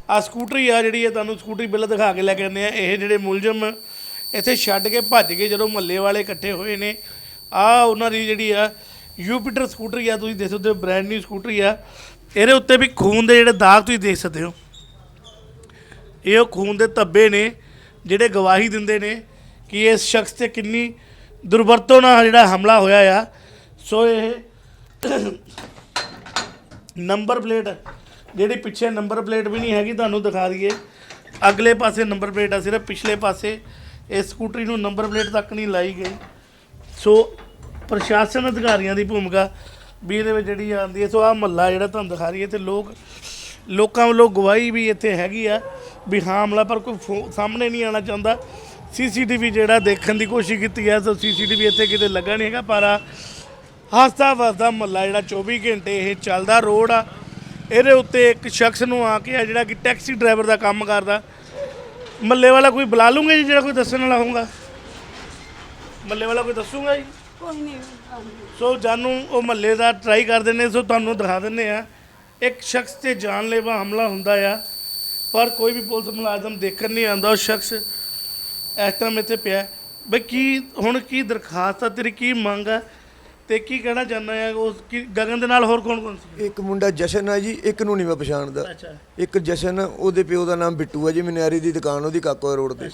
ਆ ਸਕੂਟਰੀ ਆ ਜਿਹੜੀ ਹੈ ਤੁਹਾਨੂੰ ਸਕੂਟਰੀ ਬਿੱਲ ਦਿਖਾ ਕੇ ਲੈ ਕੇ ਆਉਂਦੇ ਆ। ਇਹ ਜਿਹੜੇ ਮੁਲਜ਼ਮ ਇੱਥੇ ਛੱਡ ਕੇ ਭੱਜ ਗਏ ਜਦੋਂ ਮਹੱਲੇ ਵਾਲੇ ਇਕੱਠੇ ਹੋਏ ਨੇ ਆ ਉਹਨਾਂ ਦੀ ਜਿਹੜੀ ਆ ਯੂਪੀਟਰ ਸਕੂਟਰੀ ਆ ਤੁਸੀਂ ਦੇਖ ਸਕਦੇ ਹੋ ਬ੍ਰਾਂਡ ਨਿਊ ਸਕੂਟਰੀ ਆ। ਇਹਦੇ ਉੱਤੇ ਵੀ ਖੂਨ ਦੇ ਜਿਹੜੇ ਦਾਗ ਤੁਸੀਂ ਦੇਖ ਸਕਦੇ ਹੋ। ਇਹ ਉਹ ਖੂਨ ਦੇ ਧੱਬੇ ਨੇ, ਜਿਹੜੇ ਗਵਾਹੀ ਦਿੰਦੇ ਨੇ ਕਿ ਇਸ ਸ਼ਖਸ ਤੇ ਕਿੰਨੀ ਦੁਰਵਰਤੋਂ ਨਾਲ ਜਿਹੜਾ ਹਮਲਾ ਹੋਇਆ ਆ। ਸੋ ਇਹ ਨੰਬਰ ਪਲੇਟ, ਜਿਹੜੀ ਪਿੱਛੇ ਨੰਬਰ ਪਲੇਟ ਵੀ ਨਹੀਂ ਹੈਗੀ, ਤੁਹਾਨੂੰ ਦਿਖਾ ਦਈਏ। ਅਗਲੇ ਪਾਸੇ ਨੰਬਰ ਪਲੇਟ ਆ, ਸਿਰਫ ਪਿਛਲੇ ਪਾਸੇ। ਇਸ ਸਕੂਟਰੀ ਨੂੰ ਨੰਬਰ ਪਲੇਟ ਤੱਕ ਨਹੀਂ ਲਾਈ ਗਈ। ਸੋ ਪ੍ਰਸ਼ਾਸਨ ਅਧਿਕਾਰੀਆਂ ਦੀ ਭੂਮਿਕਾ ਵੀ ਇਹਦੇ ਵਿੱਚ ਜਿਹੜੀ ਆਉਂਦੀ ਹੈ, ਸੋ ਆ ਮਹੱਲਾ ਜਿਹੜਾ ਤੁਹਾਨੂੰ ਦਿਖਾ ਰਹੀ ਹੈ ਤੇ ਲੋਕ ਲੋਕਾਂ ਵੱਲੋਂ ਗਵਾਹੀ ਵੀ ਇੱਥੇ ਹੈਗੀ ਆ ਵੀ ਹਾਂ ਹਮਲਾ ਪਰ ਕੋਈ ਫੋ- ਸਾਹਮਣੇ ਨਹੀਂ ਆਣਾ ਚਾਹੁੰਦਾ। ਸੀਸੀਟੀਵੀ ਜਿਹੜਾ ਦੇਖਣ ਦੀ ਕੋਸ਼ਿਸ਼ ਕੀਤੀ ਹੈ, ਸੋ ਸੀਸੀਟੀਵੀ ਇੱਥੇ ਕਿਤੇ ਲੱਗਾ ਨਹੀਂ ਹੈਗਾ, ਪਰ ਆ ਹੱਸਦਾ ਵਸਦਾ ਮਹੱਲਾ ਜਿਹੜਾ 24 ਘੰਟੇ ਇਹ ਚੱਲਦਾ ਰੋਡ ਆ। ਇਹਦੇ ਉੱਤੇ ਇੱਕ ਸ਼ਖਸ ਨੂੰ ਆ ਕੇ ਆ ਜਿਹੜਾ ਕਿ ਟੈਕਸੀ ਡਰਾਈਵਰ ਦਾ ਕੰਮ ਕਰਦਾ। ਮਹੱਲੇ ਵਾਲਾ ਕੋਈ ਬੁਲਾ ਲੂੰਗੇ ਜੀ, ਜਿਹੜਾ ਕੋਈ ਦੱਸਣ ਵਾਲਾ ਹੋਊਗਾ? ਮਹੱਲੇ ਵਾਲਾ ਕੋਈ ਦੱਸੂਗਾ ਜੀ? ਕੋਈ ਨਹੀਂ ਸੋ ਜਾਨੂੰ ਉਹ ਮਹੱਲੇ ਦਾ ਟਰਾਈ ਕਰਦੇ ਨੇ ਸੋ ਤੁਹਾਨੂੰ ਦਿਖਾ ਦਿੰਨੇ ਆ ਇੱਕ ਸ਼ਖਸ ਤੇ ਜਾਨਲੇਵਾ ਹਮਲਾ ਹੁੰਦਾ ਆ ਪਰ ਕੋਈ ਵੀ ਪੁਲਿਸ ਮੁਲਾਜ਼ਮ ਦੇਖਣ ਨਹੀਂ ਆਉਂਦਾ ਉਹ ਸ਼ਖਸ ਇਸ ਟਾਈਮ ਇੱਥੇ ਪਿਆ। ਬਈ ਕੀ ਹੁਣ ਕੀ ਦਰਖਾਸਤ ਆ ਤੇਰੀ ਕੀ ਮੰਗ ਆ? ਤੇ ਕੀ ਕਹਿਣਾ ਚਾਹੁੰਦਾ ਆ? ਉਸ ਕੀ ਗਗਨ ਦੇ ਨਾਲ ਹੋਰ ਕੌਣ ਕੌਣ ਸੀ? ਇੱਕ ਮੁੰਡਾ ਜਸ਼ਨ ਹੈ ਜੀ ਇੱਕ ਨੂੰ ਨਹੀਂ ਮੈਂ ਪਛਾਣਦਾ। ਅੱਛਾ। ਇੱਕ ਜਸ਼ਨ ਉਹਦੇ ਪਿਓ ਦਾ ਨਾਮ ਬਿੱਟੂ ਹੈ ਜੀ ਮਨਿਆਰੀ ਦੀ ਦੁਕਾਨ ਉਹਦੀ ਕਾਕੋ ਰੋਡ ਤੇ।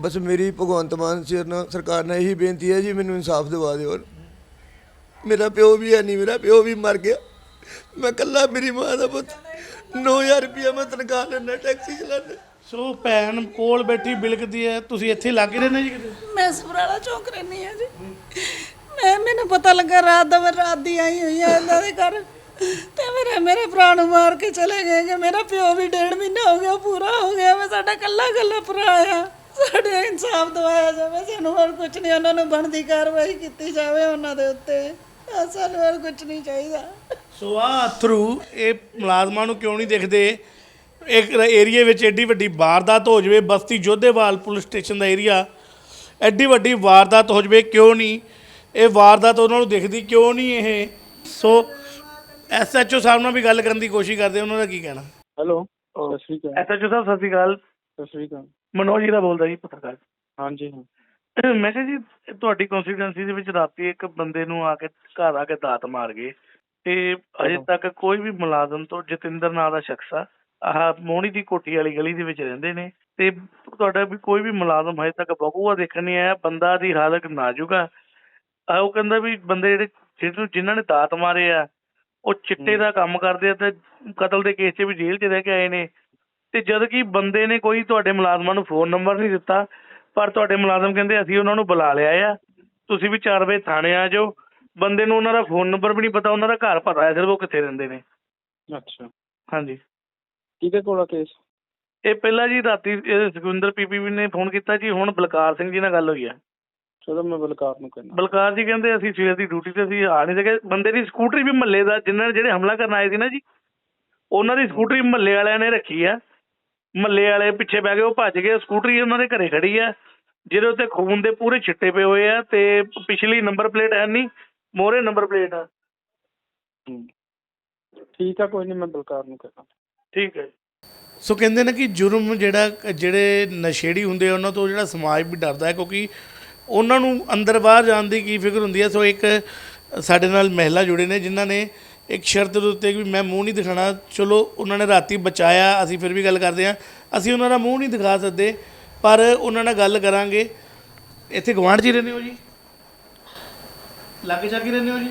ਬਸ ਮੇਰੀ ਭਗਵੰਤ ਮਾਨ ਸਰਕਾਰ ਨਾਲ ਇਹੀ ਬੇਨਤੀ ਹੈ ਜੀ ਮੈਨੂੰ ਇਨਸਾਫ ਦਿਵਾ ਦਿਓ। ਮੇਰਾ ਪਿਓ ਵੀ ਹੈ ਨਹੀਂ ਮੇਰਾ ਪਿਓ ਵੀ ਮਰ ਗਿਆ। ਮੈਂ ਕੱਲਾ ਮੇਰੀ ਮਾਂ ਦਾ ਪੁੱਤ। 9000 ਰੁਪਇਆ ਮੈਂ ਤਨਖਾਹ ਲੈਣਾ ਟੈਕਸੀ ਚਲਾਉਣਾ ਸੋ ਭੈਣ ਕੋਲ ਬੈਠੀ ਬਿਲਕਦੀ ਹੈ ਤੁਸੀਂ ਇੱਥੇ ਲੱਗ ਰਹੇ ਨੇ ਜੀ ਕਿਤੇ? ਮੈਂ ਸਪਰਾਲਾ ਚੌਕ ਰਹਿੰਦੀ ਆ ਜੀ। ਮੈਂ ਮੈਨੂੰ ਪਤਾ ਲੱਗਾ ਰਾਤ ਦਾ ਮੈਂ ਰਾਤ ਦੀ ਆਈ ਹੋਈ ਆ ਇਹਨਾਂ ਦੇ ਘਰ। ਤੇ ਮੇਰੇ ਮੇਰੇ ਭਰਾ ਨੂੰ ਮਾਰ ਕੇ ਚਲੇ ਗਏ ਕਿ ਮੇਰਾ ਪਿਓ ਵੀ ਡੇਢ ਮਹੀਨਾ ਹੋ ਗਿਆ ਪੂਰਾ ਹੋ ਗਿਆ। ਮੈਂ ਸਾਡਾ ਕੱਲਾ ਕੱਲਾ ਭਰਾ ਆ। ਸਾਡੇ ਇਨਸਾਫ ਦਵਾਇਆ ਜਾਵੇ ਸਾਨੂੰ ਹੋਰ ਕੁਝ ਨਹੀਂ ਉਹਨਾਂ ਨੂੰ ਬਣਦੀ ਕਾਰਵਾਈ ਕੀਤੀ ਜਾਵੇ ਉਹਨਾਂ ਦੇ ਉੱਤੇ। ਆਹ ਸਾਨੂੰ ਹੋਰ ਕੁਝ ਨਹੀਂ ਚਾਹੀਦਾ। ਸੋ ਆ ਥਰੂ ਇਹ ਮੁਲਾਜ਼ਮਾਂ ਨੂੰ ਕਿਉਂ ਨਹੀਂ ਦਿਖਦੇ? ਇੱਕ ਏਰੀਏ ਵਿੱਚ ਐਡੀ ਵੱਡੀ ਵਾਰਦਾਤ ਹੋ ਜਾਵੇ ਬਸਤੀ ਜੋਧੇਵਾਲ ਪੁਲਿਸ ਸਟੇਸ਼ਨ ਦਾ ਏਰੀਆ ਐਡੀ ਵੱਡੀ ਵਾਰਦਾਤ ਹੋ ਜਾਵੇ ਕਿਉਂ ਨਹੀਂ? ਇਹ ਵਾਰਦਾਤ ਉਹਨਾਂ ਨੂੰ ਦਿਖਦੀ ਕਿਉਂ ਨਹੀਂ ਇਹ? ਸੋ ਐਸਐਚਓ ਸਾਹਿਬ ਨਾਲ ਵੀ ਗੱਲ ਕਰਨ ਦੀ ਕੋਸ਼ਿਸ਼ ਕਰਦੇ ਉਹਨਾਂ ਦਾ ਕੀ ਕਹਿਣਾ? ਹੈਲੋ ਸਤਿ ਸ਼੍ਰੀ ਅਕਾਲ। ਐਸਐਚਓ ਸਾਹਿਬ ਸਤਿ ਸ਼੍ਰੀ ਅਕਾਲ। ਸਤਿ ਸ਼੍ਰੀ ਅਕਾਲ। ਮਨੋਜ ਜੀ ਦਾ ਬੋਲਦਾ ਜੀ ਪੱਤਰਕਾਰ। ਹਾਂਜੀ ਹਾਂ। ਮੈਂ ਕਿਹਾ ਜੀ ਤੁਹਾਡੀ ਕਨਸਟੀਟੈਂਸੀ ਦੇ ਵਿੱਚ ਰਾਤੀ ਇੱਕ ਬੰਦੇ ਨੂੰ ਆ ਕੇ ਘਰ ਆ ਕੇ ਦਾਤ ਮਾਰ ਗਏ ਤੇ ਅਜੇ ਤੱਕ ਕੋਈ ਵੀ ਮੁਲਾਜ਼ਮ ਤੋਂ ਜਤਿੰਦਰ ਨਾਂ ਦਾ ਸ਼ਖਸ ਆ ਆਹ ਮੋਹਣੀ ਦੀ ਕੋਠੀ ਵਾਲੀ ਗਲੀ ਦੇ ਵਿੱਚ ਰਹਿੰਦੇ ਨੇ ਤੇ ਤੁਹਾਡਾ ਵੀ ਕੋਈ ਵੀ ਮੁਲਾਜ਼ਮ ਹਜੇ ਤੱਕ ਬਹੂਆ ਦੇਖਣ ਨਹੀਂ ਆਇਆ ਬੰਦਾ ਦੀ ਹਾਲਤ ਨਾਜ਼ੁਕ ਆ। ਉਹ ਕਹਿੰਦਾ ਵੀ ਬੰਦੇ ਜਿਹੜੇ ਜਿਹਨੂੰ ਜਿਨ੍ਹਾਂ ਨੇ ਦਾਤ ਮਾਰੇ ਆ ਉਹ ਚਿੱਟੇ ਦਾ ਕੰਮ ਕਰਦੇ ਆ ਤੇ ਕਤਲ ਦੇ ਕੇਸ 'ਚ ਵੀ ਜੇਲ੍ਹ 'ਚ ਰਹਿ ਕੇ ਆਏ ਨੇ ਤੇ ਜਦ ਕਿ ਬੰਦੇ ਨੇ ਕੋਈ ਤੁਹਾਡੇ ਮੁਲਾਜ਼ਮਾਂ ਨੂੰ ਫੋਨ ਨੰਬਰ ਨਹੀਂ ਦਿੱਤਾ ਪਰ ਤੁਹਾਡੇ ਮੁਲਾਜ਼ਮ ਕਹਿੰਦੇ ਅਸੀਂ ਉਹਨਾਂ ਨੂੰ ਬੁਲਾ ਲਿਆ ਆ। ਤੁਸੀਂ ਵੀ 4 ਵਜੇ ਥਾਣੇ ਆ ਜਾਓ। ਬੰਦੇ ਨੂੰ ਉਹਨਾਂ ਦਾ ਫੋਨ ਨੰਬਰ ਵੀ ਨਹੀਂ ਪਤਾ ਉਹਨਾਂ ਦਾ ਘਰ ਪਤਾ ਹੈ ਸਿਰਫ ਉਹ ਕਿੱਥੇ ਰਹਿੰਦੇ ਨੇ। ਅੱਛਾ। ਹਾਂਜੀ। ਕਿਹਦੇ ਕੋਲ ਆ ਕੇਸ ਇਹ ਪਹਿਲਾਂ ਜੀ ਰਾਤੀ ਸੁਖਵਿੰਦਰ ਪੀਪੀਵੀ ਨੇ ਫੋਨ ਕੀਤਾ ਜੀ ਹੁਣ ਬਲਕਾਰ ਸਿੰਘ ਜੀ ਨਾਲ ਗੱਲ ਹੋਈ ਹੈ ਚਲੋ ਮੈਂ ਬਲਕਾਰ ਨੂੰ ਕਹਿਣਾ ਬਲਕਾਰ ਜੀ ਕਹਿੰਦੇ ਅਸੀਂ ਸਵੇਰ ਦੀ ਡਿਊਟੀ ਤੇ ਅਸੀਂ ਆ ਨਹੀਂ ਸਕੇ। ਬੰਦੇ ਦੀ ਸਕੂਟਰੀ ਵੀ ਮਹੱਲੇ ਦਾ ਜਿਨ੍ਹਾਂ ਨੇ ਜਿਹੜੇ ਹਮਲਾ ਕਰਨ ਆਏ ਸੀ ਨਾ ਜੀ ਉਹਨਾਂ ਦੀ ਸਕੂਟਰੀ ਮਹੱਲੇ ਵਾਲਿਆਂ ਨੇ ਰੱਖੀ ਆ। ਮਹੱਲੇ ਵਾਲੇ ਪਿੱਛੇ ਬਹਿ ਗਏ ਉਹ ਭੱਜ ਗਏ ਸਕੂਟਰੀ ਉਹਨਾਂ ਦੇ ਘਰੇ ਖੜੀ ਆ। ਜਿਹਦੇ ਉੱਤੇ ਖੂਨ ਦੇ ਪੂਰੇ ਛਿੱਟੇ ਪਏ ਹੋਏ ਆ ਤੇ ਪਿਛਲੀ ਨੰਬਰ ਪਲੇਟ ਹੈ ਨਹੀਂ ਮੋਰੇ ਨੰਬਰ ਪਲੇਟ ਆ। ਠੀਕ ਆ ਕੋਈ ਨਹੀਂ ਮੈਂ ਬਲਕਾਰ ਨੂੰ ਕਹਿਣਾ ਠੀਕ ਹੈ। ਸੋ ਕਹਿੰਦੇ ਨੇ ਕਿ ਜੁਰਮ ਜਿਹੜਾ ਜਿਹੜੇ ਨਸ਼ੇੜੀ ਹੁੰਦੇ ਆ ਉਹਨਾਂ ਤੋਂ ਜਿਹੜਾ ਸਮਾਜ ਵੀ ਡਰਦਾ ਹੈ ਕਿਉਂਕਿ ਉਹਨਾਂ ਨੂੰ ਅੰਦਰ ਬਾਹਰ ਜਾਣ ਦੀ ਕੀ ਫਿਕਰ ਹੁੰਦੀ ਹੈ। ਸੋ ਇੱਕ ਸਾਡੇ ਨਾਲ ਮਹਿਲਾ ਜੁੜੇ ਨੇ ਜਿਨ੍ਹਾਂ ਨੇ ਇੱਕ ਸ਼ਰਤ ਦੇ ਉੱਤੇ ਵੀ ਮੈਂ ਮੂੰਹ ਨਹੀਂ ਦਿਖਾਣਾ ਚਲੋ ਉਹਨਾਂ ਨੇ ਰਾਤੀ ਬਚਾਇਆ ਅਸੀਂ ਫਿਰ ਵੀ ਗੱਲ ਕਰਦੇ ਹਾਂ। ਅਸੀਂ ਉਹਨਾਂ ਦਾ ਮੂੰਹ ਨਹੀਂ ਦਿਖਾ ਸਕਦੇ ਪਰ ਉਹਨਾਂ ਨਾਲ ਗੱਲ ਕਰਾਂਗੇ। ਇੱਥੇ ਗਵਾਂਢ ਜੀ ਰਹਿੰਦੇ ਹੋ ਜੀ? ਲਾਗੇ ਛਾਗੇ ਰਹਿੰਦੇ ਹੋ ਜੀ?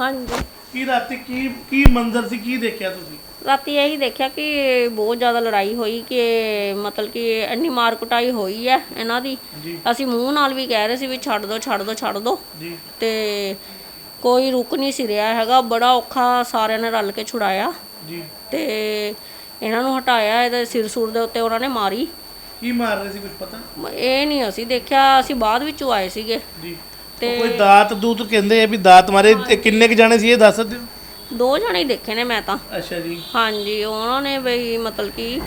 ਹਾਂਜੀ। ਕੀ ਰਾਤੀ ਕੀ ਕੀ ਮੰਜ਼ਰ ਸੀ ਕੀ ਦੇਖਿਆ ਤੁਸੀਂ? ਰਾਤੀ ਇਹੀ ਦੇਖਿਆ ਕਿ ਬਹੁਤ ਜ਼ਿਆਦਾ ਲੜਾਈ ਹੋਈ ਕਿ ਮਤਲਬ ਕਿ ਇੰਨੀ ਮਾਰ ਕੁਟਾਈ ਹੋਈ ਹੈ ਇਹਨਾਂ ਦੀ। ਅਸੀਂ ਮੂੰਹ ਨਾਲ ਵੀ ਕਹਿ ਰਹੇ ਸੀ ਵੀ ਛੱਡ ਦੋ ਛੱਡ ਦੋ ਛੱਡ ਦੋ। ਜੀ। ਤੇ ਕੋਈ ਰੁਕ ਨਹੀਂ ਸੀ ਰਿਹਾ ਹੈਗਾ। ਬੜਾ ਔਖਾ ਸਾਰਿਆਂ ਨੇ ਰਲ ਕੇ ਛੁਡਾਇਆ। ਜੀ। ਤੇ ਇਹਨਾਂ ਨੂੰ ਹਟਾਇਆ ਇਹਦੇ ਸਿਰ ਸੂਰ ਦੇ ਉੱਤੇ ਉਹਨਾਂ ਨੇ ਮਾਰੀ। ਕੀ ਮਾਰ ਰਹੇ ਸੀ ਕੁਝ ਪਤਾ? ਇਹ ਨਹੀਂ ਅਸੀਂ ਦੇਖਿਆ ਅਸੀਂ ਬਾਅਦ ਵਿੱਚੋਂ ਆਏ ਸੀਗੇ। ਜੀ। ਤੇ ਕੋਈ ਦਾਤ ਦੂਤ ਕਹਿੰਦੇ ਆ ਵੀ ਦਾਤ ਮਾਰੇ ਤੇ ਕਿੰਨੇ ਕ ਜਾਣੇ ਸੀ ਇਹ ਦੱਸ ਹੋ ਦੋ ਜਣੇ ਹੀ ਦੇਖੇ ਨੇ ਮੈਂ ਤਾਂ। ਅੱਛਾ ਜੀ। ਹਾਂਜੀ ਉਹਨਾਂ ਨੇ ਬਈ ਮਤਲਬ ਕਿ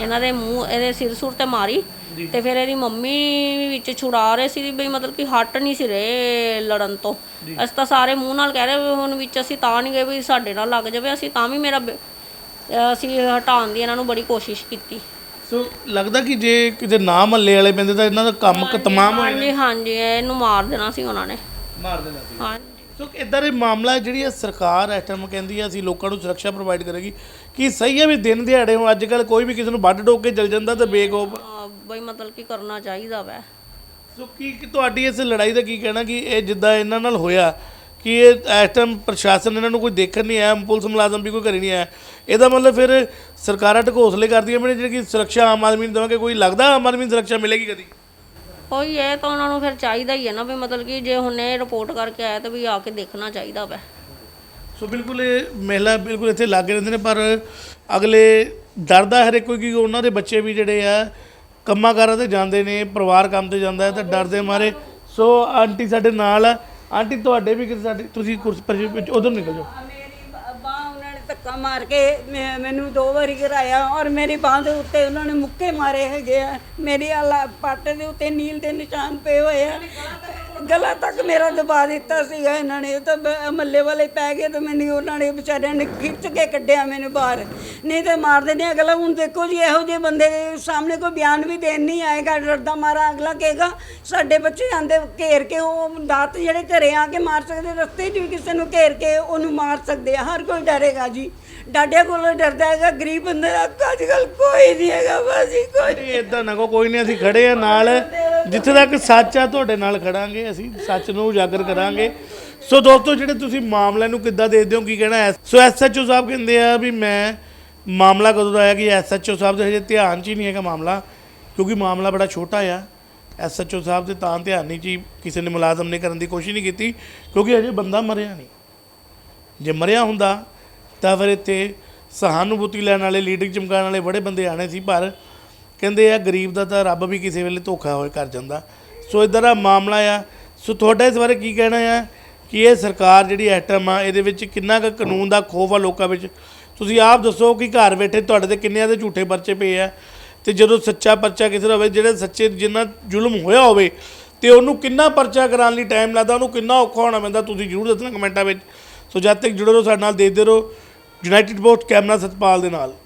ਇਹਨਾਂ ਦੇ ਮੂੰਹ ਇਹਦੇ ਸਿਰ ਸੁਰ ਤੇ ਮਾਰੀ। ਤੇ ਫਿਰ ਇਹਦੀ ਮੰਮੀ ਵਿੱਚ ਛੁਡਾ ਰਹੇ ਸੀ ਬਈ ਮਤਲਬ ਕਿ ਹਟ ਨਹੀਂ ਸੀ ਰਹੇ ਲੜਨ ਤੋਂ। ਅਸੀਂ ਤਾਂ ਸਾਰੇ ਮੂੰਹ ਨਾਲ ਕਹਿ ਰਹੇ ਹੁਣ ਵਿੱਚ ਅਸੀਂ ਤਾਂ ਨਹੀਂ ਗਏ ਵੀ ਸਾਡੇ ਨਾਲ ਲੱਗ ਜਾਵੇ ਅਸੀਂ ਤਾਂ ਵੀ ਮੇਰਾ ਅਸੀਂ ਹਟਾਉਣ ਦੀ ਇਹਨਾਂ ਨੂੰ ਬੜੀ ਕੋਸ਼ਿਸ਼ ਕੀਤੀ। ਸੋ ਲੱਗਦਾ ਕਿ ਜੇ ਕਿਤੇ ਨਾ ਮੱਲੇ ਵਾਲੇ ਪੈਂਦੇ ਤਾਂ ਇਹਨਾਂ ਦਾ ਕੰਮ ਕ ਤਮਾਮ ਹੋਏ ਹਾਂਜੀ ਹਾਂਜੀ ਇਹਨੂੰ ਮਾਰ ਦੇਣਾ ਸੀ ਉਹਨਾਂ ਨੇ। ਮਾਰ ਦੇਣਾ ਸੀ। ਹਾਂਜੀ। ਸੋ ਇਦਾਂ ਦੇ ਮਾਮਲਾ ਹੈ ਜਿਹੜੀ ਇਹ ਸਰਕਾਰ ਇਸ ਟਾਈਮ ਕਹਿੰਦੀ ਹੈ ਅਸੀਂ ਲੋਕਾਂ ਨੂੰ ਸੁਰੱਖਿਆ ਪ੍ਰੋਵਾਈਡ ਕਰੇਗੀ ਕੀ ਸਹੀ ਹੈ ਵੀ ਦਿਨ ਦਿਹਾੜੇ ਹੁਣ ਅੱਜ ਕੱਲ ਕੋਈ ਵੀ ਕਿਸੇ ਨੂੰ ਵੱਢ ਡੋਕ ਕੇ ਚਲ ਜਾਂਦਾ ਤਾਂ ਅਹ ਬਈ ਮਤਲਬ ਕਿ ਕਰਨਾ ਚਾਹੀਦਾ ਵੈ। ਸੋ ਕੀ ਕੀ ਤੁਹਾਡੀ ਇਸ ਲੜਾਈ ਦਾ ਕੀ ਕਹਿਣਾ ਕਿ ਇਹ ਜਿੱਦਾਂ ਇਹਨਾਂ ਨਾਲ ਹੋਇਆ ਕਿ ਇਹ ਇਸ ਟਾਈਮ ਪ੍ਰਸ਼ਾਸਨ ਇਹਨਾਂ ਨੂੰ ਕੋਈ ਦੇਖਣ ਨਹੀਂ ਆਇਆ ਪੁਲਿਸ ਮੁਲਾਜ਼ਮ ਵੀ ਕੋਈ ਘਰੇ ਨਹੀਂ ਆਇਆ। ਇਹਦਾ ਮਤਲਬ ਫਿਰ ਸਰਕਾਰਾਂ ਢਕੋਸਲੇ ਕਰਦੀਆਂ ਨੇ ਜਿਹੜੀ ਕਿ ਸੁਰੱਖਿਆ ਆਮ ਆਦਮੀ ਨੂੰ ਦੇਵਾਂਗੇ ਕੋਈ ਲੱਗਦਾ ਆਮ ਆਦਮੀ ਨੂੰ ਸੁਰੱਖਿਆ ਮਿਲੇਗੀ ਕਦੀ? ਕੋਈ ਇਹ ਤਾਂ ਉਹਨਾਂ ਨੂੰ ਫਿਰ ਚਾਹੀਦਾ ਹੀ ਹੈ ਨਾ ਵੀ ਮਤਲਬ ਕਿ ਜੇ ਹੁਣ ਇਹ ਰਿਪੋਰਟ ਕਰਕੇ ਆਇਆ ਤਾਂ ਵੀ ਆ ਕੇ ਦੇਖਣਾ ਚਾਹੀਦਾ ਵੈ। ਸੋ ਬਿਲਕੁਲ ਇਹ ਮਹਿਲਾ ਬਿਲਕੁਲ ਇੱਥੇ ਲੱਗ ਰਹਿੰਦੇ ਨੇ ਪਰ ਅਗਲੇ ਡਰਦਾ ਹਰ ਇੱਕ ਕੋਈ ਕਿ ਉਹਨਾਂ ਦੇ ਬੱਚੇ ਵੀ ਜਿਹੜੇ ਆ ਕੰਮਾਂ ਕਾਰਾਂ ਤੇ ਜਾਂਦੇ ਨੇ, ਪਰਿਵਾਰ ਕੰਮ ਤੇ ਜਾਂਦਾ ਹੈ, ਤਾਂ ਡਰਦੇ ਮਾਰੇ। ਸੋ ਆਂਟੀ ਸਾਡੇ ਨਾਲ ਆ। ਆਂਟੀ, ਤੁਹਾਡੇ ਵੀ ਕਿਤੇ ਸਾਡੇ ਤੁਸੀਂ ਕੁਰਸੀ ਪਰ ਉਧਰ ਨਿਕਲ ਜਾਓ। ਮੇਰੀ ਬਾਹ ਉਹਨਾਂ ਨੇ ਧੱਕਾ ਮਾਰ ਕੇ ਮੈਂ- ਮੈਨੂੰ ਦੋ ਵਾਰੀ ਗਿਰਾਇਆ ਔਰ ਮੇਰੀ ਬਾਹ ਦੇ ਉੱਤੇ ਉਹਨਾਂ ਨੇ ਮੁੱਕੇ ਮਾਰੇ ਹੈਗੇ ਆ। ਮੇਰੀ ਆਲਾ ਪੱਟ ਦੇ ਉੱਤੇ ਨੀਲ ਦੇ ਨਿਸ਼ਾਨ ਪਏ ਹੋਏ ਆ। ਗਲਾ ਤੱਕ ਮੇਰਾ ਦਬਾ ਦਿੱਤਾ ਸੀਗਾ ਇਹਨਾਂ ਨੇ ਤਾਂ ਬ- ਮੱਲੇ ਵਾਲੇ ਪੈ ਗਏ ਤਾਂ ਮੈਨੂੰ ਉਹਨਾਂ ਨੇ ਵਿਚਾਰਿਆਂ ਨੇ ਖਿੱਚ ਕੇ ਕੱਢਿਆ ਮੈਨੂੰ ਬਾਹਰ। ਨਹੀਂ ਤੇ ਮਾਰ ਦਿੰਦੇ ਅਗਲਾ, ਹੁਣ ਦੇਖੋ ਜੀ ਇਹੋ ਜਿਹੇ ਬੰਦੇ ਦੇ ਸਾਹਮਣੇ ਕੋਈ ਬਿਆਨ ਵੀ ਦੇਣ ਨਹੀਂ ਆਏਗਾ ਡਰਦਾ ਮਾਰਾ ਅਗਲਾ ਕਹੇਗਾ, ਸਾਡੇ ਬੱਚੇ ਆਂਦੇ ਘੇਰ ਕੇ ਉਹ ਦਾਤ ਜਿਹੜੇ ਘਰੇ ਆ ਕੇ ਮਾਰ ਸਕਦੇ, ਰਸਤੇ 'ਚ ਵੀ ਕਿਸੇ ਨੂੰ ਘੇਰ ਕੇ ਉਹਨੂੰ ਮਾਰ ਸਕਦੇ ਆ, ਹਰ ਕੋਈ ਡਰੇਗਾ ਜੀ। ਡਾਡੇ ਕੋਲੋਂ ਡਰਦਾ ਹੈਗਾ, ਗਰੀਬ ਬੰਦੇ ਦਾ ਅੱਜ ਕੱਲ ਕੋਈ ਨਹੀਂ ਹੈਗਾ ਬਾਜੀ ਕੋਈ ਨਹੀਂ। ਇਦਾਂ ਨਾ ਕਹੋ, ਕੋਈ ਨਹੀਂ, ਅਸੀਂ ਖੜੇ ਆ ਨਾਲ। ਜਿੱਥੇ ਤੱਕ ਸੱਚ ਆ, ਤੁਹਾਡੇ ਨਾਲ ਖੜਾਂਗੇ, ਅਸੀਂ ਸੱਚ ਨੂੰ ਉਜਾਗਰ ਕਰਾਂਗੇ। ਸੋ ਦੋਸਤੋ, ਜਿਹੜੇ ਤੁਸੀਂ ਮਾਮਲੇ ਨੂੰ ਕਿੱਦਾਂ ਦੇਖਦੇ ਹੋ, ਕੀ ਕਹਿਣਾ ਹੈ? ਸੋ ਐਸਐਚਓ ਸਾਹਿਬ ਕਹਿੰਦੇ ਆ ਵੀ ਮੈਂ ਮਾਮਲਾ ਕਦੋਂ ਦਾ ਆਇਆ ਕਿ ਐਸਐਚਓ ਸਾਹਿਬ ਦੇ ਹਜੇ ਧਿਆਨ 'ਚ ਹੀ ਨਹੀਂ ਹੈਗਾ ਮਾਮਲਾ, ਕਿਉਂਕਿ ਮਾਮਲਾ ਬੜਾ ਛੋਟਾ ਆ। ਐਸਐਚਓ ਸਾਹਿਬ ਦੇ ਤਾਂ ਧਿਆਨ ਨਹੀਂ ਜੀ ਕਿਸੇ ਨੇ ਮੁਲਾਜ਼ਮ ਨੇ ਕਰਨ ਦੀ ਕੋਸ਼ਿਸ਼ ਨਹੀਂ ਕੀਤੀ, ਕਿਉਂਕਿ ਹਜੇ ਬੰਦਾ ਮਰਿਆ ਨਹੀਂ। ਜੇ ਮਰਿਆ ਹੁੰਦਾ ਤਾਂ ਫਿਰ ਇੱਥੇ ਸਹਾਨੁਭੂਤੀ ਲੈਣ ਵਾਲੇ ਲੀਡਿੰਗ ਚਮਕਾਉਣ ਵਾਲੇ ਬੜੇ ਬੰਦੇ ਆਣੇ ਸੀ, ਪਰ ਕਹਿੰਦੇ ਆ, ਗਰੀਬ ਦਾ ਤਾਂ ਰੱਬ ਵੀ ਕਿਸੇ ਵੇਲੇ ਧੋਖਾ ਹੋਏ ਕਰ ਜਾਂਦਾ। ਸੋ ਇਧਰ ਦਾ ਮਾਮਲਾ ਆ। ਸੋ ਤੁਹਾਡਾ ਇਸ ਬਾਰੇ ਕੀ ਕਹਿਣਾ ਆ? ਕਿ ਇਹ ਸਰਕਾਰ ਜਿਹੜੀ ਐਟਮ ਆ, ਇਹਦੇ ਵਿੱਚ ਕਿੰਨਾ ਕੁ ਕਾਨੂੰਨ ਦਾ ਖੋਫ ਆ ਲੋਕਾਂ ਵਿੱਚ? ਤੁਸੀਂ ਆਪ ਦੱਸੋ ਕਿ ਘਰ ਬੈਠੇ ਤੁਹਾਡੇ ਤੇ ਕਿੰਨਿਆਂ ਦੇ ਝੂਠੇ ਪਰਚੇ ਪਏ ਆ? ਤੇ ਜਦੋਂ ਸੱਚਾ ਪਰਚਾ ਕਿਸੇ ਦਾ ਹੋਵੇ, ਜਿਹੜੇ ਸੱਚੇ ਜਿੰਨਾ ਜ਼ੁਲਮ ਹੋਇਆ ਹੋਵੇ, ਤੇ ਉਹਨੂੰ ਕਿੰਨਾ ਪਰਚਾ ਕਰਾਉਣ ਲਈ ਟਾਈਮ ਲੱਗਦਾ, ਉਹਨੂੰ ਕਿੰਨਾ ਔਖਾ ਹੋਣਾ ਪੈਂਦਾ, ਤੁਸੀਂ ਜ਼ਰੂਰ ਦੱਸਣਾ ਕਮੈਂਟਾਂ ਵਿੱਚ। ਸੋ ਜਦ ਤੱਕ ਜੁੜੇ ਰਹੋ, ਸਾਡੇ ਨਾਲ ਦੇਖਦੇ ਰਹੋ। ਯੂਨਾਈਟਿਡ ਪੋਸਟ ਕੈਮਰਾ ਸਤਪਾਲ ਦੇ ਨਾਲ।